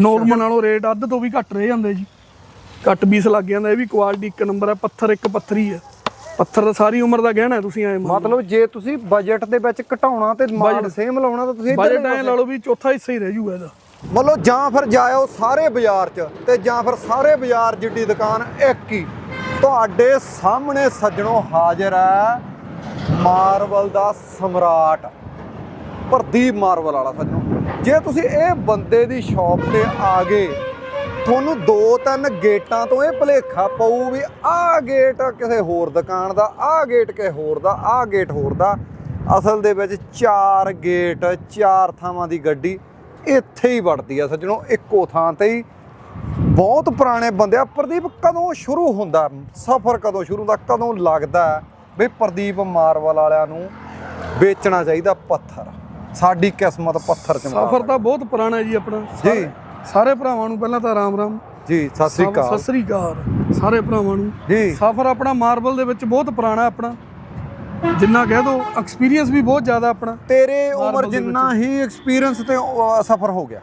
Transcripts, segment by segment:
Normal ਨਾਲੋਂ rate ਅੱਧ ਤੋਂ ਵੀ ਘੱਟ ਰਹਿ ਜਾਂਦੇ ਜੀ। ਘੱਟ ਪੀਸ ਲੱਗ ਜਾਂਦਾ ਇਹ ਵੀ ਕੁਆਲਿਟੀ ਇੱਕ ਨੰਬਰ ਹੈ ਪੱਥਰ ਇੱਕ ਪੱਥਰੀ ਹੈ। ਪੱਥਰ ਤਾਂ ਸਾਰੀ ਉਮਰ ਦਾ ਗਹਿਣਾ ਤੁਸੀਂ ਐ ਮਤਲਬ ਜੇ ਤੁਸੀਂ ਬਜਟ ਦੇ ਵਿੱਚ ਘਟਾਉਣਾ ਤੇ ਮਾਲ ਸੇਮ ਲਾਉਣਾ ਤਾਂ ਤੁਸੀਂ ਬਜਟ ਐ ਲਾ ਲਓ ਵੀ ਚੌਥਾ ਹਿੱਸਾ ਹੀ ਰਹਿ ਜੂਗਾ ਇਹਦਾ। ਮਤਲਬ ਜਾਂ ਫਿਰ ਜਾਇਓ ਸਾਰੇ ਬਾਜ਼ਾਰ 'ਚ ਤੇ ਜਾਂ ਫਿਰ ਸਾਰੇ ਬਾਜ਼ਾਰ ਜਿੱਡੀ ਦੁਕਾਨ ਇੱਕ ਹੀ। ਤੁਹਾਡੇ ਸਾਹਮਣੇ ਸੱਜਣੋ ਹਾਜ਼ਰ ਹੈ ਮਾਰਬਲ ਦਾ ਸਮਰਾਟ। ਪ੍ਰਦੀਪ ਮਾਰਬਲ ਵਾਲਾ ਸੱਜਣੋ। ਜੇ ਤੁਸੀਂ ਇਹ ਬੰਦੇ ਦੀ ਸ਼ਾਪ ਤੇ ਆ ਗਏ, ਤੁਹਾਨੂੰ ਦੋ ਤਿੰਨ ਗੇਟਾਂ ਤੋਂ ਇਹ ਭਲੇਖਾ ਪਊ ਵੀ ਆਹ ਗੇਟ ਕਿਸੇ ਹੋਰ ਦੁਕਾਨ ਦਾ, ਆਹ ਗੇਟ ਕਿਸੇ ਹੋਰ ਦਾ, ਆਹ ਗੇਟ ਹੋਰ ਦਾ। ਅਸਲ ਦੇ ਵਿੱਚ ਚਾਰ ਗੇਟ, ਚਾਰ ਥਾਵਾਂ ਦੀ ਗੱਡੀ ਇੱਥੇ ਹੀ ਵੜਦੀ ਆ ਸੱਜਣੋ, ਇੱਕੋ ਥਾਂ ਤੇ ਹੀ। ਬਹੁਤ ਪੁਰਾਣੇ ਬੰਦੇ ਆ, ਪ੍ਰਦੀਪ ਕਦੋਂ ਸ਼ੁਰੂ ਹੁੰਦਾ? ਸਫ਼ਰ ਕਦੋਂ ਸ਼ੁਰੂ ਹੁੰਦਾ? ਕਦੋਂ ਲੱਗਦਾ ਵੀ ਪ੍ਰਦੀਪ ਮਾਰਵਲ ਵਾਲਿਆਂ ਨੂੰ ਵੇਚਣਾ ਚਾਹੀਦਾ ਪੱਥਰ? ਸਾਡੀ ਕਿਸਮਤ ਪੱਥਰ ਚ ਸਫ਼ਰ ਤਾਂ ਬਹੁਤ ਪੁਰਾਣਾ ਜੀ ਆਪਣਾ। ਜੀ। ਸਾਰੇ- ਭਰਾਵਾਂ ਨੂੰ ਪਹਿਲਾਂ ਤਾਂ ਰਾਮ ਰਾਮ। ਜੀ ਸਤਿ ਸ੍ਰੀ ਅਕਾਲ। ਸਤਿ ਸ੍ਰੀ ਅਕਾਲ। ਸਾਰੇ ਭਰਾਵਾਂ ਨੂੰ। ਜੀ। ਸਫ਼ਰ ਆਪਣਾ ਮਾਰਬਲ ਦੇ ਵਿੱਚ ਬਹੁਤ ਪੁਰਾਣਾ ਆਪਣਾ। ਜਿੰਨਾ ਕਹਿ ਦੋ ਐਕਸਪੀਰੀਅੰਸ ਵੀ ਬਹੁਤ ਜ਼ਿਆਦਾ ਆਪਣਾ। ਤੇਰੇ ਉਮਰ ਜਿੰਨਾ ਹੀ ਐਕਸਪੀਰੀਅੰਸ ਤੇ ਸਫ਼ਰ ਹੋ ਗਿਆ।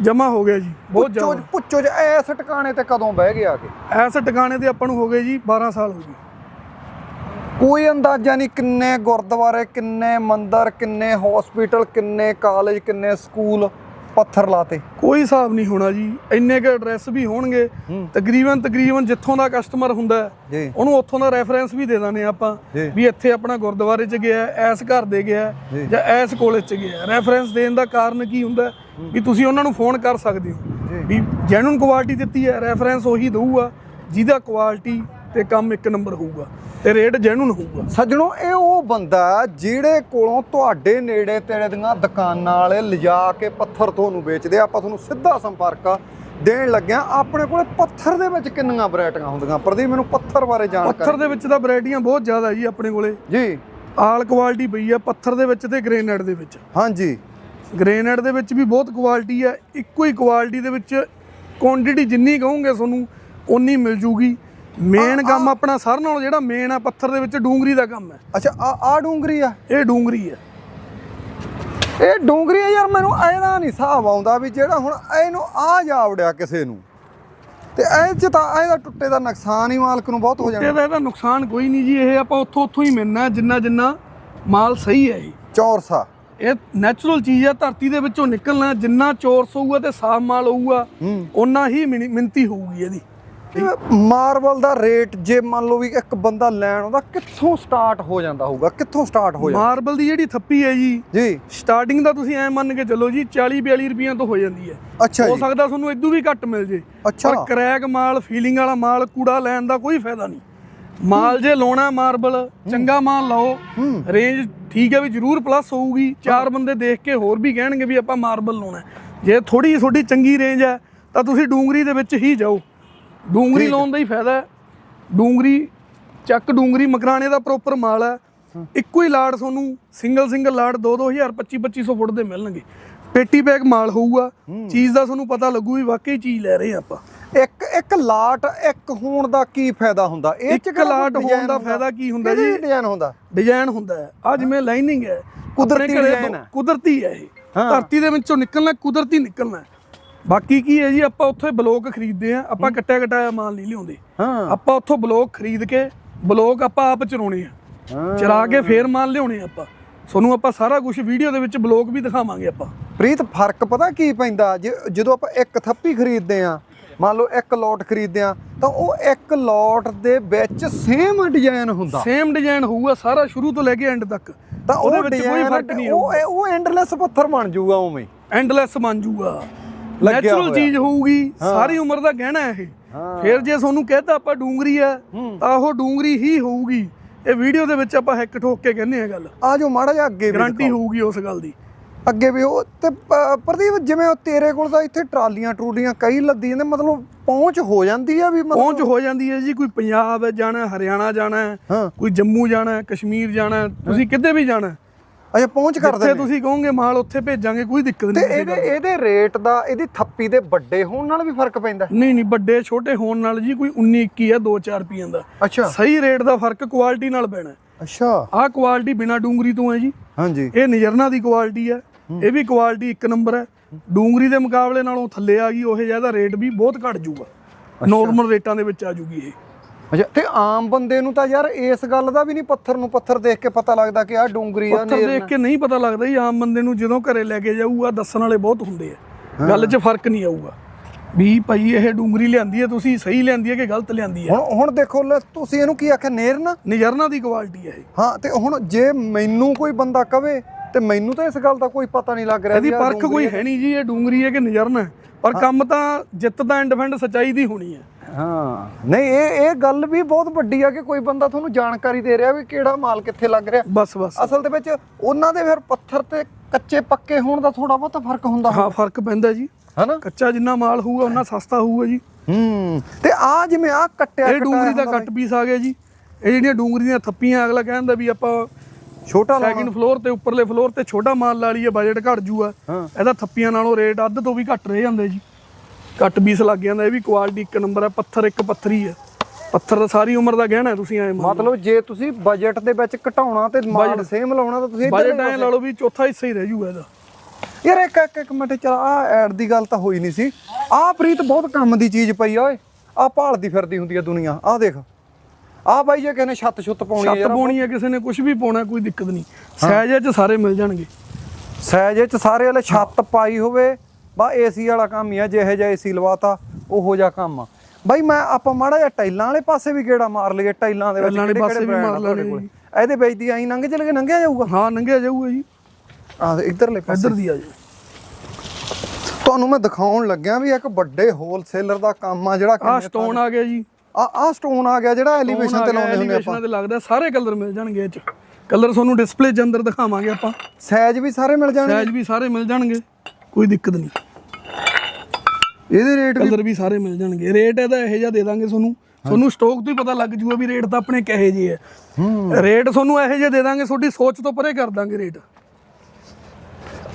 ਜਮਾ ਹੋ ਗਿਆ ਜੀ ਬਹੁਤ ਪੁੱਛੋ ਜ਼ਿਆਦਾ। ਪੁੱਛੋ ਜੇ ਐਸ ਟਿਕਾਣੇ ਤੇ ਕਦੋਂ ਬਹਿ ਗਿਆ ਕਿ? ਐਸ ਟਿਕਾਣੇ ਤੇ ਆਪਾਂ ਨੂੰ ਹੋ ਗਏ ਜੀ 12 ਸਾਲ ਹੋ ਗਏ। ਕੋਈ ਅੰਦਾਜ਼ਾ ਨਹੀਂ ਕਿੰਨੇ ਗੁਰਦੁਆਰੇ ਕਿੰਨੇ ਮੰਦਿਰ ਕਿੰਨੇ ਹਸਪੀਟਲ ਕਿੰਨੇ ਕਾਲਜ ਕਿੰਨੇ ਸਕੂਲ ਪੱਥਰ ਲਾਤੇ ਕੋਈ ਹਿਸਾਬ ਨਹੀਂ ਹੋਣਾ ਜੀ ਇੰਨੇ ਕੁ ਐਡਰੈਸ ਵੀ ਹੋਣਗੇ। ਤਕਰੀਬਨ ਤਕਰੀਬਨ ਜਿੱਥੋਂ ਦਾ ਕਸਟਮਰ ਹੁੰਦਾ ਉਹਨੂੰ ਉੱਥੋਂ ਦਾ ਰੈਫਰੈਂਸ ਵੀ ਦੇ ਦਾਨੇ ਆਪਾਂ। ਵੀ ਇੱਥੇ ਆਪਣਾ ਗੁਰਦੁਆਰੇ 'ਚ ਗਿਆ ਐਸ ਘਰ ਦੇ ਗਿਆ ਜੀ। ਐਸ ਕਾਲਜ 'ਚ ਗਿਆ ਰੈਫਰੈਂਸ ਦੇਣ ਦਾ ਕਾਰਨ ਕੀ ਹੁੰਦਾ? ਵੀ ਤੁਸੀਂ ਉਹਨਾਂ ਨੂੰ ਫੋਨ ਕਰ ਸਕਦੇ ਹੋ। ਵੀ ਜੈਨੂਨ ਕੁਆਲਿਟੀ ਦਿੱਤੀ ਹੈ ਰੈਫਰੈਂਸ ਉਹੀ ਦਊਗਾ ਜਿਹਦਾ ਕੁਆਲਿਟੀ ਤੇ ਕੰਮ ਇੱਕ ਨੰਬਰ ਹੋਊਗਾ ਤੇ ਰੇਟ ਜੈਨੂਨ ਹੋਊਗਾ। ਸੱਜਣੋ ਇਹ ਉਹ ਬੰਦਾ ਜਿਹੜੇ ਕੋਲੋਂ ਤੁਹਾਡੇ ਨੇੜੇ ਤੇੜੇ ਦੀਆਂ ਦੁਕਾਨਾਂ ਵਾਲੇ ਲਿਜਾ ਕੇ ਪੱਥਰ ਤੁਹਾਨੂੰ ਵੇਚਦੇ ਆ। ਆਪਾਂ ਤੁਹਾਨੂੰ ਸਿੱਧਾ ਸੰਪਰਕ ਦੇਣ ਲੱਗਿਆ ਆਪਣੇ ਕੋਲੇ ਪੱਥਰ ਦੇ ਵਿੱਚ ਕਿੰਨੀਆਂ ਵੈਰਾਈਟੀਆਂ ਹੁੰਦੀਆਂ? ਪ੍ਰਦੀਪ ਮੈਨੂੰ ਪੱਥਰ ਬਾਰੇ ਜਾਣਕਾਰੀ ਪੱਥਰ ਦੇ ਵਿੱਚ ਤਾਂ ਵੈਰਾਈਟੀਆਂ ਬਹੁਤ ਜ਼ਿਆਦਾ ਜੀ ਆਪਣੇ ਕੋਲੇ। ਜੀ। ਆਲ ਕੁਆਲਿਟੀ ਪਈ ਆ ਪੱਥਰ ਦੇ ਵਿੱਚ ਤੇ ਗ੍ਰੇਨਾਈਟ ਦੇ ਵਿੱਚ। ਹਾਂਜੀ। ਗ੍ਰੇਨਾਈਟ ਦੇ ਵਿੱਚ ਵੀ ਬਹੁਤ ਕੁਆਲਿਟੀ ਹੈ ਇੱਕੋ ਹੀ ਕੁਆਲਿਟੀ ਦੇ ਵਿੱਚ ਕੁਆਂਟੀਟੀ ਜਿੰਨੀ ਕਹੋਗੇ ਤੁਹਾਨੂੰ ਓਨੀ ਮਿਲ ਜੂਗੀ। ਮੇਨ ਕੰਮ ਆਪਣਾ ਸਾਰਿਆਂ ਨਾਲੋਂ ਜਿਹੜਾ ਮੇਨ ਆ ਪੱਥਰ ਦੇ ਵਿੱਚ ਡੂੰਗਰੀ ਦਾ ਕੰਮ ਹੈ। ਅੱਛਾ ਆ ਆ ਡੂੰਗਰੀ ਆ? ਇਹ ਡੂੰਗਰੀ ਹੈ। ਇਹ ਡੂੰਗਰੀ ਆ ਯਾਰ ਮੈਨੂੰ ਇਹਦਾ ਨਹੀਂ ਹਿਸਾਬ ਆਉਂਦਾ ਵੀ ਜਿਹੜਾ ਹੁਣ ਇਹਨੂੰ ਆ ਜਾ ਵੜਿਆ ਕਿਸੇ ਨੂੰ। ਤੇ ਇਹ ਚ ਤਾਂ ਇਹਦਾ ਟੁੱਟੇ ਦਾ ਨੁਕਸਾਨ ਹੀ ਮਾਲਕ ਨੂੰ ਬਹੁਤ ਹੋ ਜਾਣਾ। ਇਹਦਾ ਇਹਦਾ ਨੁਕਸਾਨ ਕੋਈ ਨਹੀਂ ਜੀ ਇਹ ਆਪਾਂ ਉੱਥੋਂ ਉੱਥੋਂ ਹੀ ਮਿਲਣਾ ਜਿੰਨਾ ਜਿੰਨਾ ਮਾਲ ਸਹੀ ਹੈ ਇਹ। ਚੌਰਸਾ। ਇਹ ਨੈਚੁਰਲ ਚੀਜ਼ ਆ ਧਰਤੀ ਦੇ ਵਿੱਚੋਂ ਨਿਕਲਣਾ ਜਿੰਨਾ ਚੋਰਸ ਹੋਊਗਾ ਤੇ ਸਾਫ਼ ਮਾਲ ਹੋਊਗਾ ਓਨਾ ਹੀ ਮਿਣਤੀ ਹੋਊਗੀ ਇਹਦੀ। ਮਾਰਬਲ ਦਾ ਰੇਟ ਜੇ ਮੰਨ ਲਓ ਵੀ ਇੱਕ ਬੰਦਾ ਲੈਣ ਆਉਂਦਾ ਕਿੱਥੋਂ ਸਟਾਰਟ ਹੋ ਜਾਂਦਾ ਹੋਊਗਾ? ਕਿੱਥੋਂ ਸਟਾਰਟ ਹੋ ਜਾਂਦਾ? ਮਾਰਬਲ ਦੀ ਜਿਹੜੀ ਥੱਪੀ ਹੈ ਜੀ ਜੀ। ਸਟਾਰਟਿੰਗ ਦਾ ਤੁਸੀਂ ਐ ਮੰਨ ਕੇ ਚੱਲੋ ਜੀ 40 42 ਰੁਪਈਆਂ ਤੋਂ ਹੋ ਜਾਂਦੀ ਹੈ। ਅੱਛਾ ਹੋ ਸਕਦਾ ਤੁਹਾਨੂੰ ਇਦੋਂ ਵੀ ਘੱਟ ਮਿਲ ਜੇ। ਪਰ ਕਰੈਕ ਮਾਲ ਫੀਲਿੰਗ ਵਾਲਾ ਮਾਲ ਕੂੜਾ ਲੈਣ ਦਾ ਕੋਈ ਫਾਇਦਾ ਨਹੀਂ। ਮਾਲ ਜੇ ਲਾਉਣਾ ਮਾਰਬਲ ਚੰਗਾ ਮਾਲ ਲਾਓ ਰੇਂਜ ਠੀਕ ਹੈ ਵੀ ਜ਼ਰੂਰ ਪਲੱਸ ਹੋਊਗੀ। ਚਾਰ ਬੰਦੇ ਦੇਖ ਕੇ ਹੋਰ ਵੀ ਕਹਿਣਗੇ ਵੀ ਆਪਾਂ ਮਾਰਬਲ ਲਾਉਣਾ। ਜੇ ਥੋੜੀ ਤੁਹਾਡੀ ਚੰਗੀ ਰੇਂਜ ਹੈ ਤਾਂ ਤੁਸੀਂ ਡੂੰਗਰੀ ਦੇ ਵਿੱਚ ਹੀ ਜਾਓ। ਡੂੰਗਰੀ ਲਾਉਣ ਦਾ ਹੀ ਫਾਇਦਾ ਹੈ। ਡੂੰਗਰੀ ਚੱਕ ਡੂੰਗਰੀ ਮਕਰਾਣੇ ਦਾ ਪ੍ਰੋਪਰ ਮਾਲ ਹੈ। ਇੱਕੋ ਹੀ ਲਾੜ ਤੁਹਾਨੂੰ ਸਿੰਗਲ ਸਿੰਗਲ ਲਾੜ 2 2000 25 2500 ਫੁੱਟ ਦੇ ਮਿਲਣਗੇ। ਪੇਟੀ ਬੈਗ ਮਾਲ ਹੋਊਗਾ। ਚੀਜ਼ ਦਾ ਤੁਹਾਨੂੰ ਪਤਾ ਲੱਗੂ ਵੀ ਵਾਕਈ ਚੀਜ਼ ਲੈ ਰਹੇ ਆਪਾਂ। ਇੱਕ ਇੱਕ ਲਾਟ ਇੱਕ ਹੋਣ ਦਾ ਕੀ ਫਾਇਦਾ ਹੁੰਦਾ? ਇਹ ਇੱਕ ਲਾਟ ਹੋਣ ਦਾ ਫਾਇਦਾ ਕੀ ਹੁੰਦਾ ਜੀ? ਡਿਜ਼ਾਈਨ ਹੁੰਦਾ? ਡਿਜ਼ਾਈਨ ਹੁੰਦਾ ਹੈ। ਆ ਜਿਵੇਂ ਲਾਈਨਿੰਗ ਹੈ। ਕੁਦਰਤੀ ਹੈ। ਕੁਦਰਤੀ ਹੈ ਇਹ। ਧਰਤੀ ਦੇ ਵਿੱਚੋਂ ਨਿਕਲਣਾ ਕੁਦਰਤੀ ਨਿਕਲਣਾ। ਬਾਕੀ ਕੀ ਹੈ ਜੀ ਆਪਾਂ ਉੱਥੇ ਬਲੋਕ ਖਰੀਦਦੇ ਆ ਆਪਾਂ ਕੱਟਿਆ ਕਟਾਇਆ ਮਾਲ ਨਹੀਂ ਲਿਆਉਂਦੇ। ਹਾਂ। ਆਪਾਂ ਉੱਥੋਂ ਬਲੋਕ ਖਰੀਦ ਕੇ ਬਲੋਕ ਆਪਾਂ ਆਪ ਚਰਾਉਣੇ ਆ। ਚਰਾ ਕੇ ਫੇਰ ਮਾਲ ਲਿਆਉਣੇ ਆ ਆਪਾਂ। ਤੁਹਾਨੂੰ ਆਪਾਂ ਸਾਰਾ ਕੁਝ ਵੀਡੀਓ ਦੇ ਵਿੱਚ ਬਲੋਕ ਵੀ ਦਿਖਾਵਾਂਗੇ ਆਪਾਂ। ਪ੍ਰੀਤ ਫ਼ਰਕ ਪਤਾ ਕੀ ਪੈਂਦਾ? ਜੇ ਜਦੋਂ ਆਪਾਂ ਇੱਕ ਥੱਪੀ ਖਰੀਦਦੇ ਆ ਮੰਨ ਲਓ ਇੱਕ ਲੋਟ ਖਰੀਦਦੇ ਆ ਤਾਂ ਉਹ ਇੱਕ ਲੋਟ ਦੇ ਵਿੱਚ ਸੇਮ ਡਿਜ਼ਾਈਨ ਹੁੰਦਾ। ਸੇਮ ਡਿਜ਼ਾਈਨ ਹੋਊਗਾ ਸਾਰਾ ਸ਼ੁਰੂ ਤੋਂ ਲੈ ਕੇ ਐਂਡ ਤੱਕ। ਤਾਂ ਉਹਦੇ ਉਹ ਵਿੱਚ ਕੋਈ ਫ਼ਰਕ ਨਹੀਂ ਉਹ ਉਹ ਐਂਡਲੈਸ ਪੱਥਰ ਬਣ ਜਾਊਗਾ ਉਵੇਂ। ਐਂਡਲੈਸ ਬਣ ਜੂਗਾ ਲੱਗਿਆ ਨੈਚੁਰਲ। ਚੀਜ਼ ਹੋਊਗੀ ਸਾਰੀ ਉਮਰ ਦਾ ਗਹਿਣਾ ਹੈ ਇਹ। ਫਿਰ ਜੇ ਤੁਹਾਨੂੰ ਕਹਤਾ ਆਪਾਂ ਡੂੰਗਰੀ ਆ। ਤਾਂ ਉਹ ਡੂੰਗਰੀ ਹੀ ਹੋਊਗੀ ਇਹ ਵੀਡੀਓ ਦੇ ਵਿੱਚ ਆਪਾਂ ਹਿੱਕ ਠੋਕ ਕੇ ਕਹਿੰਦੇ ਆ ਗੱਲ ਆ ਜੋ ਮਾੜਾ ਜਿਹਾ ਅੱਗੇ ਗਾਰੰਟੀ। ਹੋਊਗੀ ਉਸ ਗੱਲ ਦੀ ਅੱਗੇ ਵੀ ਉਹ ਤੇ ਪ੍ਰਦੀਪ ਜਿਵੇਂ ਉਹ ਤੇਰੇ ਕੋਲ ਤਾਂ ਇੱਥੇ ਟਰਾਲੀਆਂ ਟਰੂਲੀਆਂ ਕਈ ਲੱਦੀ ਜਾਂਦੇ ਮਤਲਬ ਪਹੁੰਚ ਹੋ ਜਾਂਦੀ ਆ ਵੀ ਮਤਲਬ ਪਹੁੰਚ ਹੋ ਜਾਂਦੀ ਹੈ ਜੀ ਕੋਈ ਪੰਜਾਬ ਜਾਣਾ ਹਰਿਆਣਾ ਜਾਣਾ ਕੋਈ ਜੰਮੂ ਜਾਣਾ ਕਸ਼ਮੀਰ ਜਾਣਾ ਤੁਸੀਂ ਕਿਤੇ ਵੀ ਜਾਣਾ। ਅੱਛਾ ਪਹੁੰਚ ਕਰ ਜਿੱਥੇ ਦਿੰਦੇ ਤੁਸੀਂ ਕਹੋਗੇ ਮਾਲ ਉੱਥੇ ਭੇਜਾਂਗੇ ਕੋਈ ਦਿੱਕਤ ਤੇ ਨਹੀਂ ਕਿਸੇ ਇਹਦੇ। ਇਹਦੇ ਰੇਟ ਦਾ ਇਹਦੀ ਥੱਪੀ ਦੇ ਵੱਡੇ ਹੋਣ ਨਾਲ ਵੀ ਫ਼ਰਕ ਪੈਂਦਾ? ਨਹੀਂ ਨਹੀਂ ਵੱਡੇ ਛੋਟੇ ਹੋਣ ਨਾਲ ਜੀ ਕੋਈ 19 21 ਆ 2-4 ਰੁਪਈਆਂ ਦਾ। ਅੱਛਾ। ਸਹੀ ਰੇਟ ਦਾ ਫ਼ਰਕ ਕੁਆਲਿਟੀ ਨਾਲ ਪੈਣਾ। ਅੱਛਾ। ਆਹ ਕੁਆਲਿਟੀ ਬਿਨਾ ਡੂੰਗਰੀ ਤੋਂ ਹੈ ਜੀ। ਹਾਂਜੀ। ਇਹ ਨਿਜਰਨਾ ਦੀ ਕੁਆਲਿਟੀ ਹੈ। ਇਹ ਵੀ ਕੁਆਲਿਟੀ ਇੱਕ ਨੰਬਰ ਹੈ। ਡੂੰਗਰੀ ਦੇ ਮੁਕਾਬਲੇ ਨਾਲੋਂ ਥੱਲੇ ਆ ਗਈ ਉਹ ਜ਼ਿਆਦਾ ਰੇਟ ਵੀ ਬਹੁਤ ਘਟ ਜੂਗਾ। ਨੋਰਮਲ ਰੇਟਾਂ ਦੇ ਵਿੱਚ ਆ ਜੂਗੀ ਇਹ। ਅੱਛਾ ਤੇ ਆਮ ਬੰਦੇ ਨੂੰ ਤਾਂ ਯਾਰ ਇਸ ਗੱਲ ਦਾ ਵੀ ਨਹੀਂ ਪੱਥਰ ਨੂੰ ਪੱਥਰ ਦੇਖ ਕੇ ਪਤਾ ਲੱਗਦਾ ਕਿ ਆਹ ਡੂੰਗਰੀ ਆ ਪੱਥਰ ਦੇਖ ਕੇ ਨਹੀਂ ਪਤਾ ਲੱਗਦਾ ਜੀ ਆਮ ਬੰਦੇ ਨੂੰ ਜਦੋਂ ਘਰੇ ਲੈ ਕੇ ਜਾਊਗਾ ਦੱਸਣ ਵਾਲੇ ਬਹੁਤ ਹੁੰਦੇ ਆ। ਗੱਲ 'ਚ ਫ਼ਰਕ ਨਹੀਂ ਆਊਗਾ। ਵੀ ਭਾਈ ਇਹ ਡੂੰਗਰੀ ਲਿਆਂਦੀ ਹੈ ਤੁਸੀਂ ਸਹੀ ਲਿਆਂਦੀ ਹੈ ਕਿ ਗਲਤ ਲਿਆਂਦੀ ਹੈ? ਹੁਣ ਹੁਣ ਦੇਖੋ ਤੁਸੀਂ ਇਹਨੂੰ ਕੀ ਆਖਿਆ ਨੇਰ ਨਾ? ਨਿਜਰਨਾ ਦੀ ਕੁਆਲਿਟੀ ਹੈ ਇਹ। ਹਾਂ ਤੇ ਹੁਣ ਜੇ ਮੈਨੂੰ ਕੋਈ ਬੰਦਾ ਕਵੇ ਤੇ ਮੈਨੂੰ ਤਾਂ ਇਸ ਗੱਲ ਦਾ ਕੋਈ ਪਤਾ ਨਹੀਂ ਲੱਗ ਰਿਹਾ ਇਹਦੀ ਪਰਖ ਕੋਈ ਹੈ ਨਹੀਂ ਜੀ ਇਹ ਡੂੰਗਰੀ ਹੈ ਕਿ ਨਿਜਰਨਾ। ਪਰ ਕੰਮ ਤਾਂ ਜਿੱਤ ਦਾ ਐਂਡ ਫੈਂਡ ਸੱਚਾਈ ਦੀ ਹੋਣੀ ਹੈ। ਹਾਂ। ਨਹੀਂ ਇਹ ਇਹ ਗੱਲ ਵੀ ਬਹੁਤ ਵੱਡੀ ਆ ਕਿ ਕੋਈ ਬੰਦਾ ਤੁਹਾਨੂੰ ਜਾਣਕਾਰੀ ਦੇ ਰਿਹਾ ਵੀ ਕਿਹੜਾ ਮਾਲ ਕਿੱਥੇ ਲੱਗ ਰਿਹਾ। ਬਸ ਬਸ। ਅਸਲ ਦੇ ਵਿੱਚ ਉਹਨਾਂ ਦੇ ਫਿਰ ਪੱਥਰ ਤੇ ਕੱਚੇ ਪੱਕੇ ਹੋਣ ਦਾ ਥੋੜਾ ਬਹੁਤਾ ਫ਼ਰਕ ਹੁੰਦਾ ਹਾਂ ਫ਼ਰਕ ਪੈਂਦਾ ਜੀ। ਹਨਾ? ਕੱਚਾ ਜਿੰਨਾ ਮਾਲ ਹੋਊਗਾ ਉਹਨਾਂ ਸਸਤਾ ਹੋਊਗਾ ਜੀ। ਹੂੰ। ਤੇ ਆ ਜਿਵੇਂ ਆ ਕੱਟਿਆ ਇਹ ਡੂੰਗਰੀ ਦਾ ਕੱਟ ਪੀਸ ਆ ਗਿਆ ਜੀ। ਇਹ ਜਿਹੜੀਆਂ ਡੂੰਗਰੀ ਦੀਆਂ ਥੱਪੀਆਂ ਅਗਲਾ ਕਹਿੰਦਾ ਵੀ ਆਪਾਂ ਛੋਟਾ ਲਾ ਸੈਕਿੰਡ ਫਲੋਰ ਤੇ ਉੱਪਰਲੇ ਫਲੋਰ ਤੇ ਛੋਟਾ ਮਾਲ ਲਾ ਲਈਏ ਬਜਟ ਘਟ ਜੂਗਾ। ਇਹਦਾ ਥੱਪੀਆਂ ਨਾਲੋਂ ਰੇਟ ਅੱਧ ਤੋਂ ਵੀ ਘੱਟ ਰਹਿ ਜਾਂਦੇ ਜੀ। ਕੱਟ ਪੀਸ ਲੱਗ ਜਾਂਦਾ ਇਹ ਵੀ ਕੁਆਲਿਟੀ ਇੱਕ ਨੰਬਰ ਹੈ ਪੱਥਰ ਇੱਕ ਪੱਥਰੀ ਹੈ ਪੱਥਰ ਤਾਂ ਸਾਰੀ ਉਮਰ ਦਾ ਗਹਿਣਾ ਤੁਸੀਂ ਐ ਮਤਲਬ ਜੇ ਤੁਸੀਂ ਬਜਟ ਦੇ ਵਿੱਚ ਘਟਾਉਣਾ ਤੇ ਮਾਲ ਸੇਮ ਲਾਉਣਾ ਤਾਂ ਤੁਸੀਂ ਬਜਟ ਐ ਲਾ ਲਓ ਵੀ ਚੌਥਾ ਹਿੱਸਾ ਹੀ ਰਹਿ ਜੂਗਾ ਇਹਦਾ। ਯਾਰ ਇੱਕ ਇੱਕ ਇੱਕ ਮਿੰਟ ਚਲ ਆ ਐਡ ਦੀ ਗੱਲ ਤਾਂ ਹੋਈ ਨਹੀਂ ਸੀ। ਆ ਪ੍ਰੀਤ ਬਹੁਤ ਕੰਮ ਦੀ ਚੀਜ਼ ਪਈ ਆ ਓਏ। ਆ ਭਾਲਦੀ ਫਿਰਦੀ ਹੁੰਦੀ ਆ ਦੁਨੀਆ ਆ ਦੇਖ। ਆ ਬਾਈ ਜੇ ਕਿਸੇ ਨੇ ਛੱਤ ਛੁੱਤ ਪਾਉਣੀ ਆ ਛੱਤ ਪਾਉਣੀ ਹੈ ਕਿਸੇ ਨੇ ਕੁਝ ਵੀ ਪਾਉਣਾ ਕੋਈ ਦਿੱਕਤ ਨਹੀਂ। ਸਾਈਜ਼ ਚ ਸਾਰੇ ਮਿਲ ਜਾਣਗੇ। ਸਹਿਜ ਚ ਸਾਰੇ ਵਾਲੇ ਛੱਤ ਪਾਈ ਹੋਵੇ ਬਾ ਏਸੀ ਵਾਲਾ ਕੰਮ ਹੀ ਆ ਜਿਹੇ ਜਿਹਾ ਏਸੀ ਲਵਾਤਾ ਉਹੋ ਜਿਹਾ ਕੰਮ ਆ। ਬਾਈ ਮੈਂ ਆਪਾਂ ਮਾੜਾ ਜਿਹਾ ਟਾਈਲਾਂ ਵਾਲੇ ਪਾਸੇ ਵੀ ਗੇੜਾ ਮਾਰ ਲਈਏ ਟਾਈਲਾਂ ਦੇ ਵਿੱਚ ਕਿਹੜੇ ਪਾਸੇ ਵੀ brand ਆ ਕੋਲ? ਇਹਦੇ ਵਿੱਚ ਦੀ ਆਈ ਲੰਘ ਚਲ ਕੇ ਲੰਘਿਆ ਜਾਊਗਾ? ਹਾਂ ਨੰਗਿਆ ਜਾਊਗਾ ਜੀ। ਆ ਇਧਰਲੇ ਪਾਸੇ। ਇੱਧਰ ਦੀ ਆ ਜੀ। ਤੁਹਾਨੂੰ ਮੈਂ ਦਿਖਾਉਣ ਲੱਗਿਆ ਵੀ ਇੱਕ ਵੱਡੇ ਹੋਲਸੇਲਰ ਦਾ ਕੰਮ ਆ ਜਿਹੜਾ ਆ ਸਟੋਨ ਆ ਗਿਆ ਜੀ। ਆ ਆ ਸਟੋਨ ਆ ਗਿਆ ਜਿਹੜਾ ਐਲੀਵੇਸ਼ਨ ਤੇ ਲਾਉਂਦੇ ਹੁੰਦੇ ਐਲੀਵੇਸ਼ਨਾਂ ਆਪਾਂ ਤੇ ਲੱਗਦਾ ਸਾਰੇ ਕਲਰ ਮਿਲ ਜਾਣਗੇ ਇਹ ਚ। ਕਲਰ ਤੁਹਾਨੂੰ ਡਿਸਪਲੇ 'ਚ ਅੰਦਰ ਦਿਖਾਵਾਂਗੇ ਆਪਾਂ। ਸਾਈਜ਼ ਵੀ ਸਾਰੇ ਮਿਲ ਜਾਣਗੇ? ਸਾਈਜ਼ ਵੀ ਸਾਰੇ ਮਿਲ ਜਾਣਗੇ। ਕੋਈ ਦਿੱਕਤ ਨਹੀਂ। ਇਹਦੇ ਰੇਟ ਵੀ ਕਲਰ ਵੀ ਸਾਰੇ ਮਿਲ ਜਾਣਗੇ। ਰੇਟ ਇਹਦਾ ਇਹੋ ਜਿਹਾ ਦੇ ਦਾਂਗੇ ਤੁਹਾਨੂੰ। ਤੁਹਾਨੂੰ ਸਟਾਕ ਤੋਂ ਹੀ ਪਤਾ ਲੱਗ ਜੂਗਾ ਵੀ ਰੇਟ ਤਾਂ ਆਪਣੇ ਕਹੇ ਜੇ ਹੈ। ਰੇਟ ਤੁਹਾਨੂੰ ਇਹੋ ਜਿਹੇ ਦੇ ਦਾਂਗੇ ਤੁਹਾਡੀ ਸੋਚ ਤੋਂ ਪਰੇ ਕਰ ਦਾਂਗੇ ਰੇਟ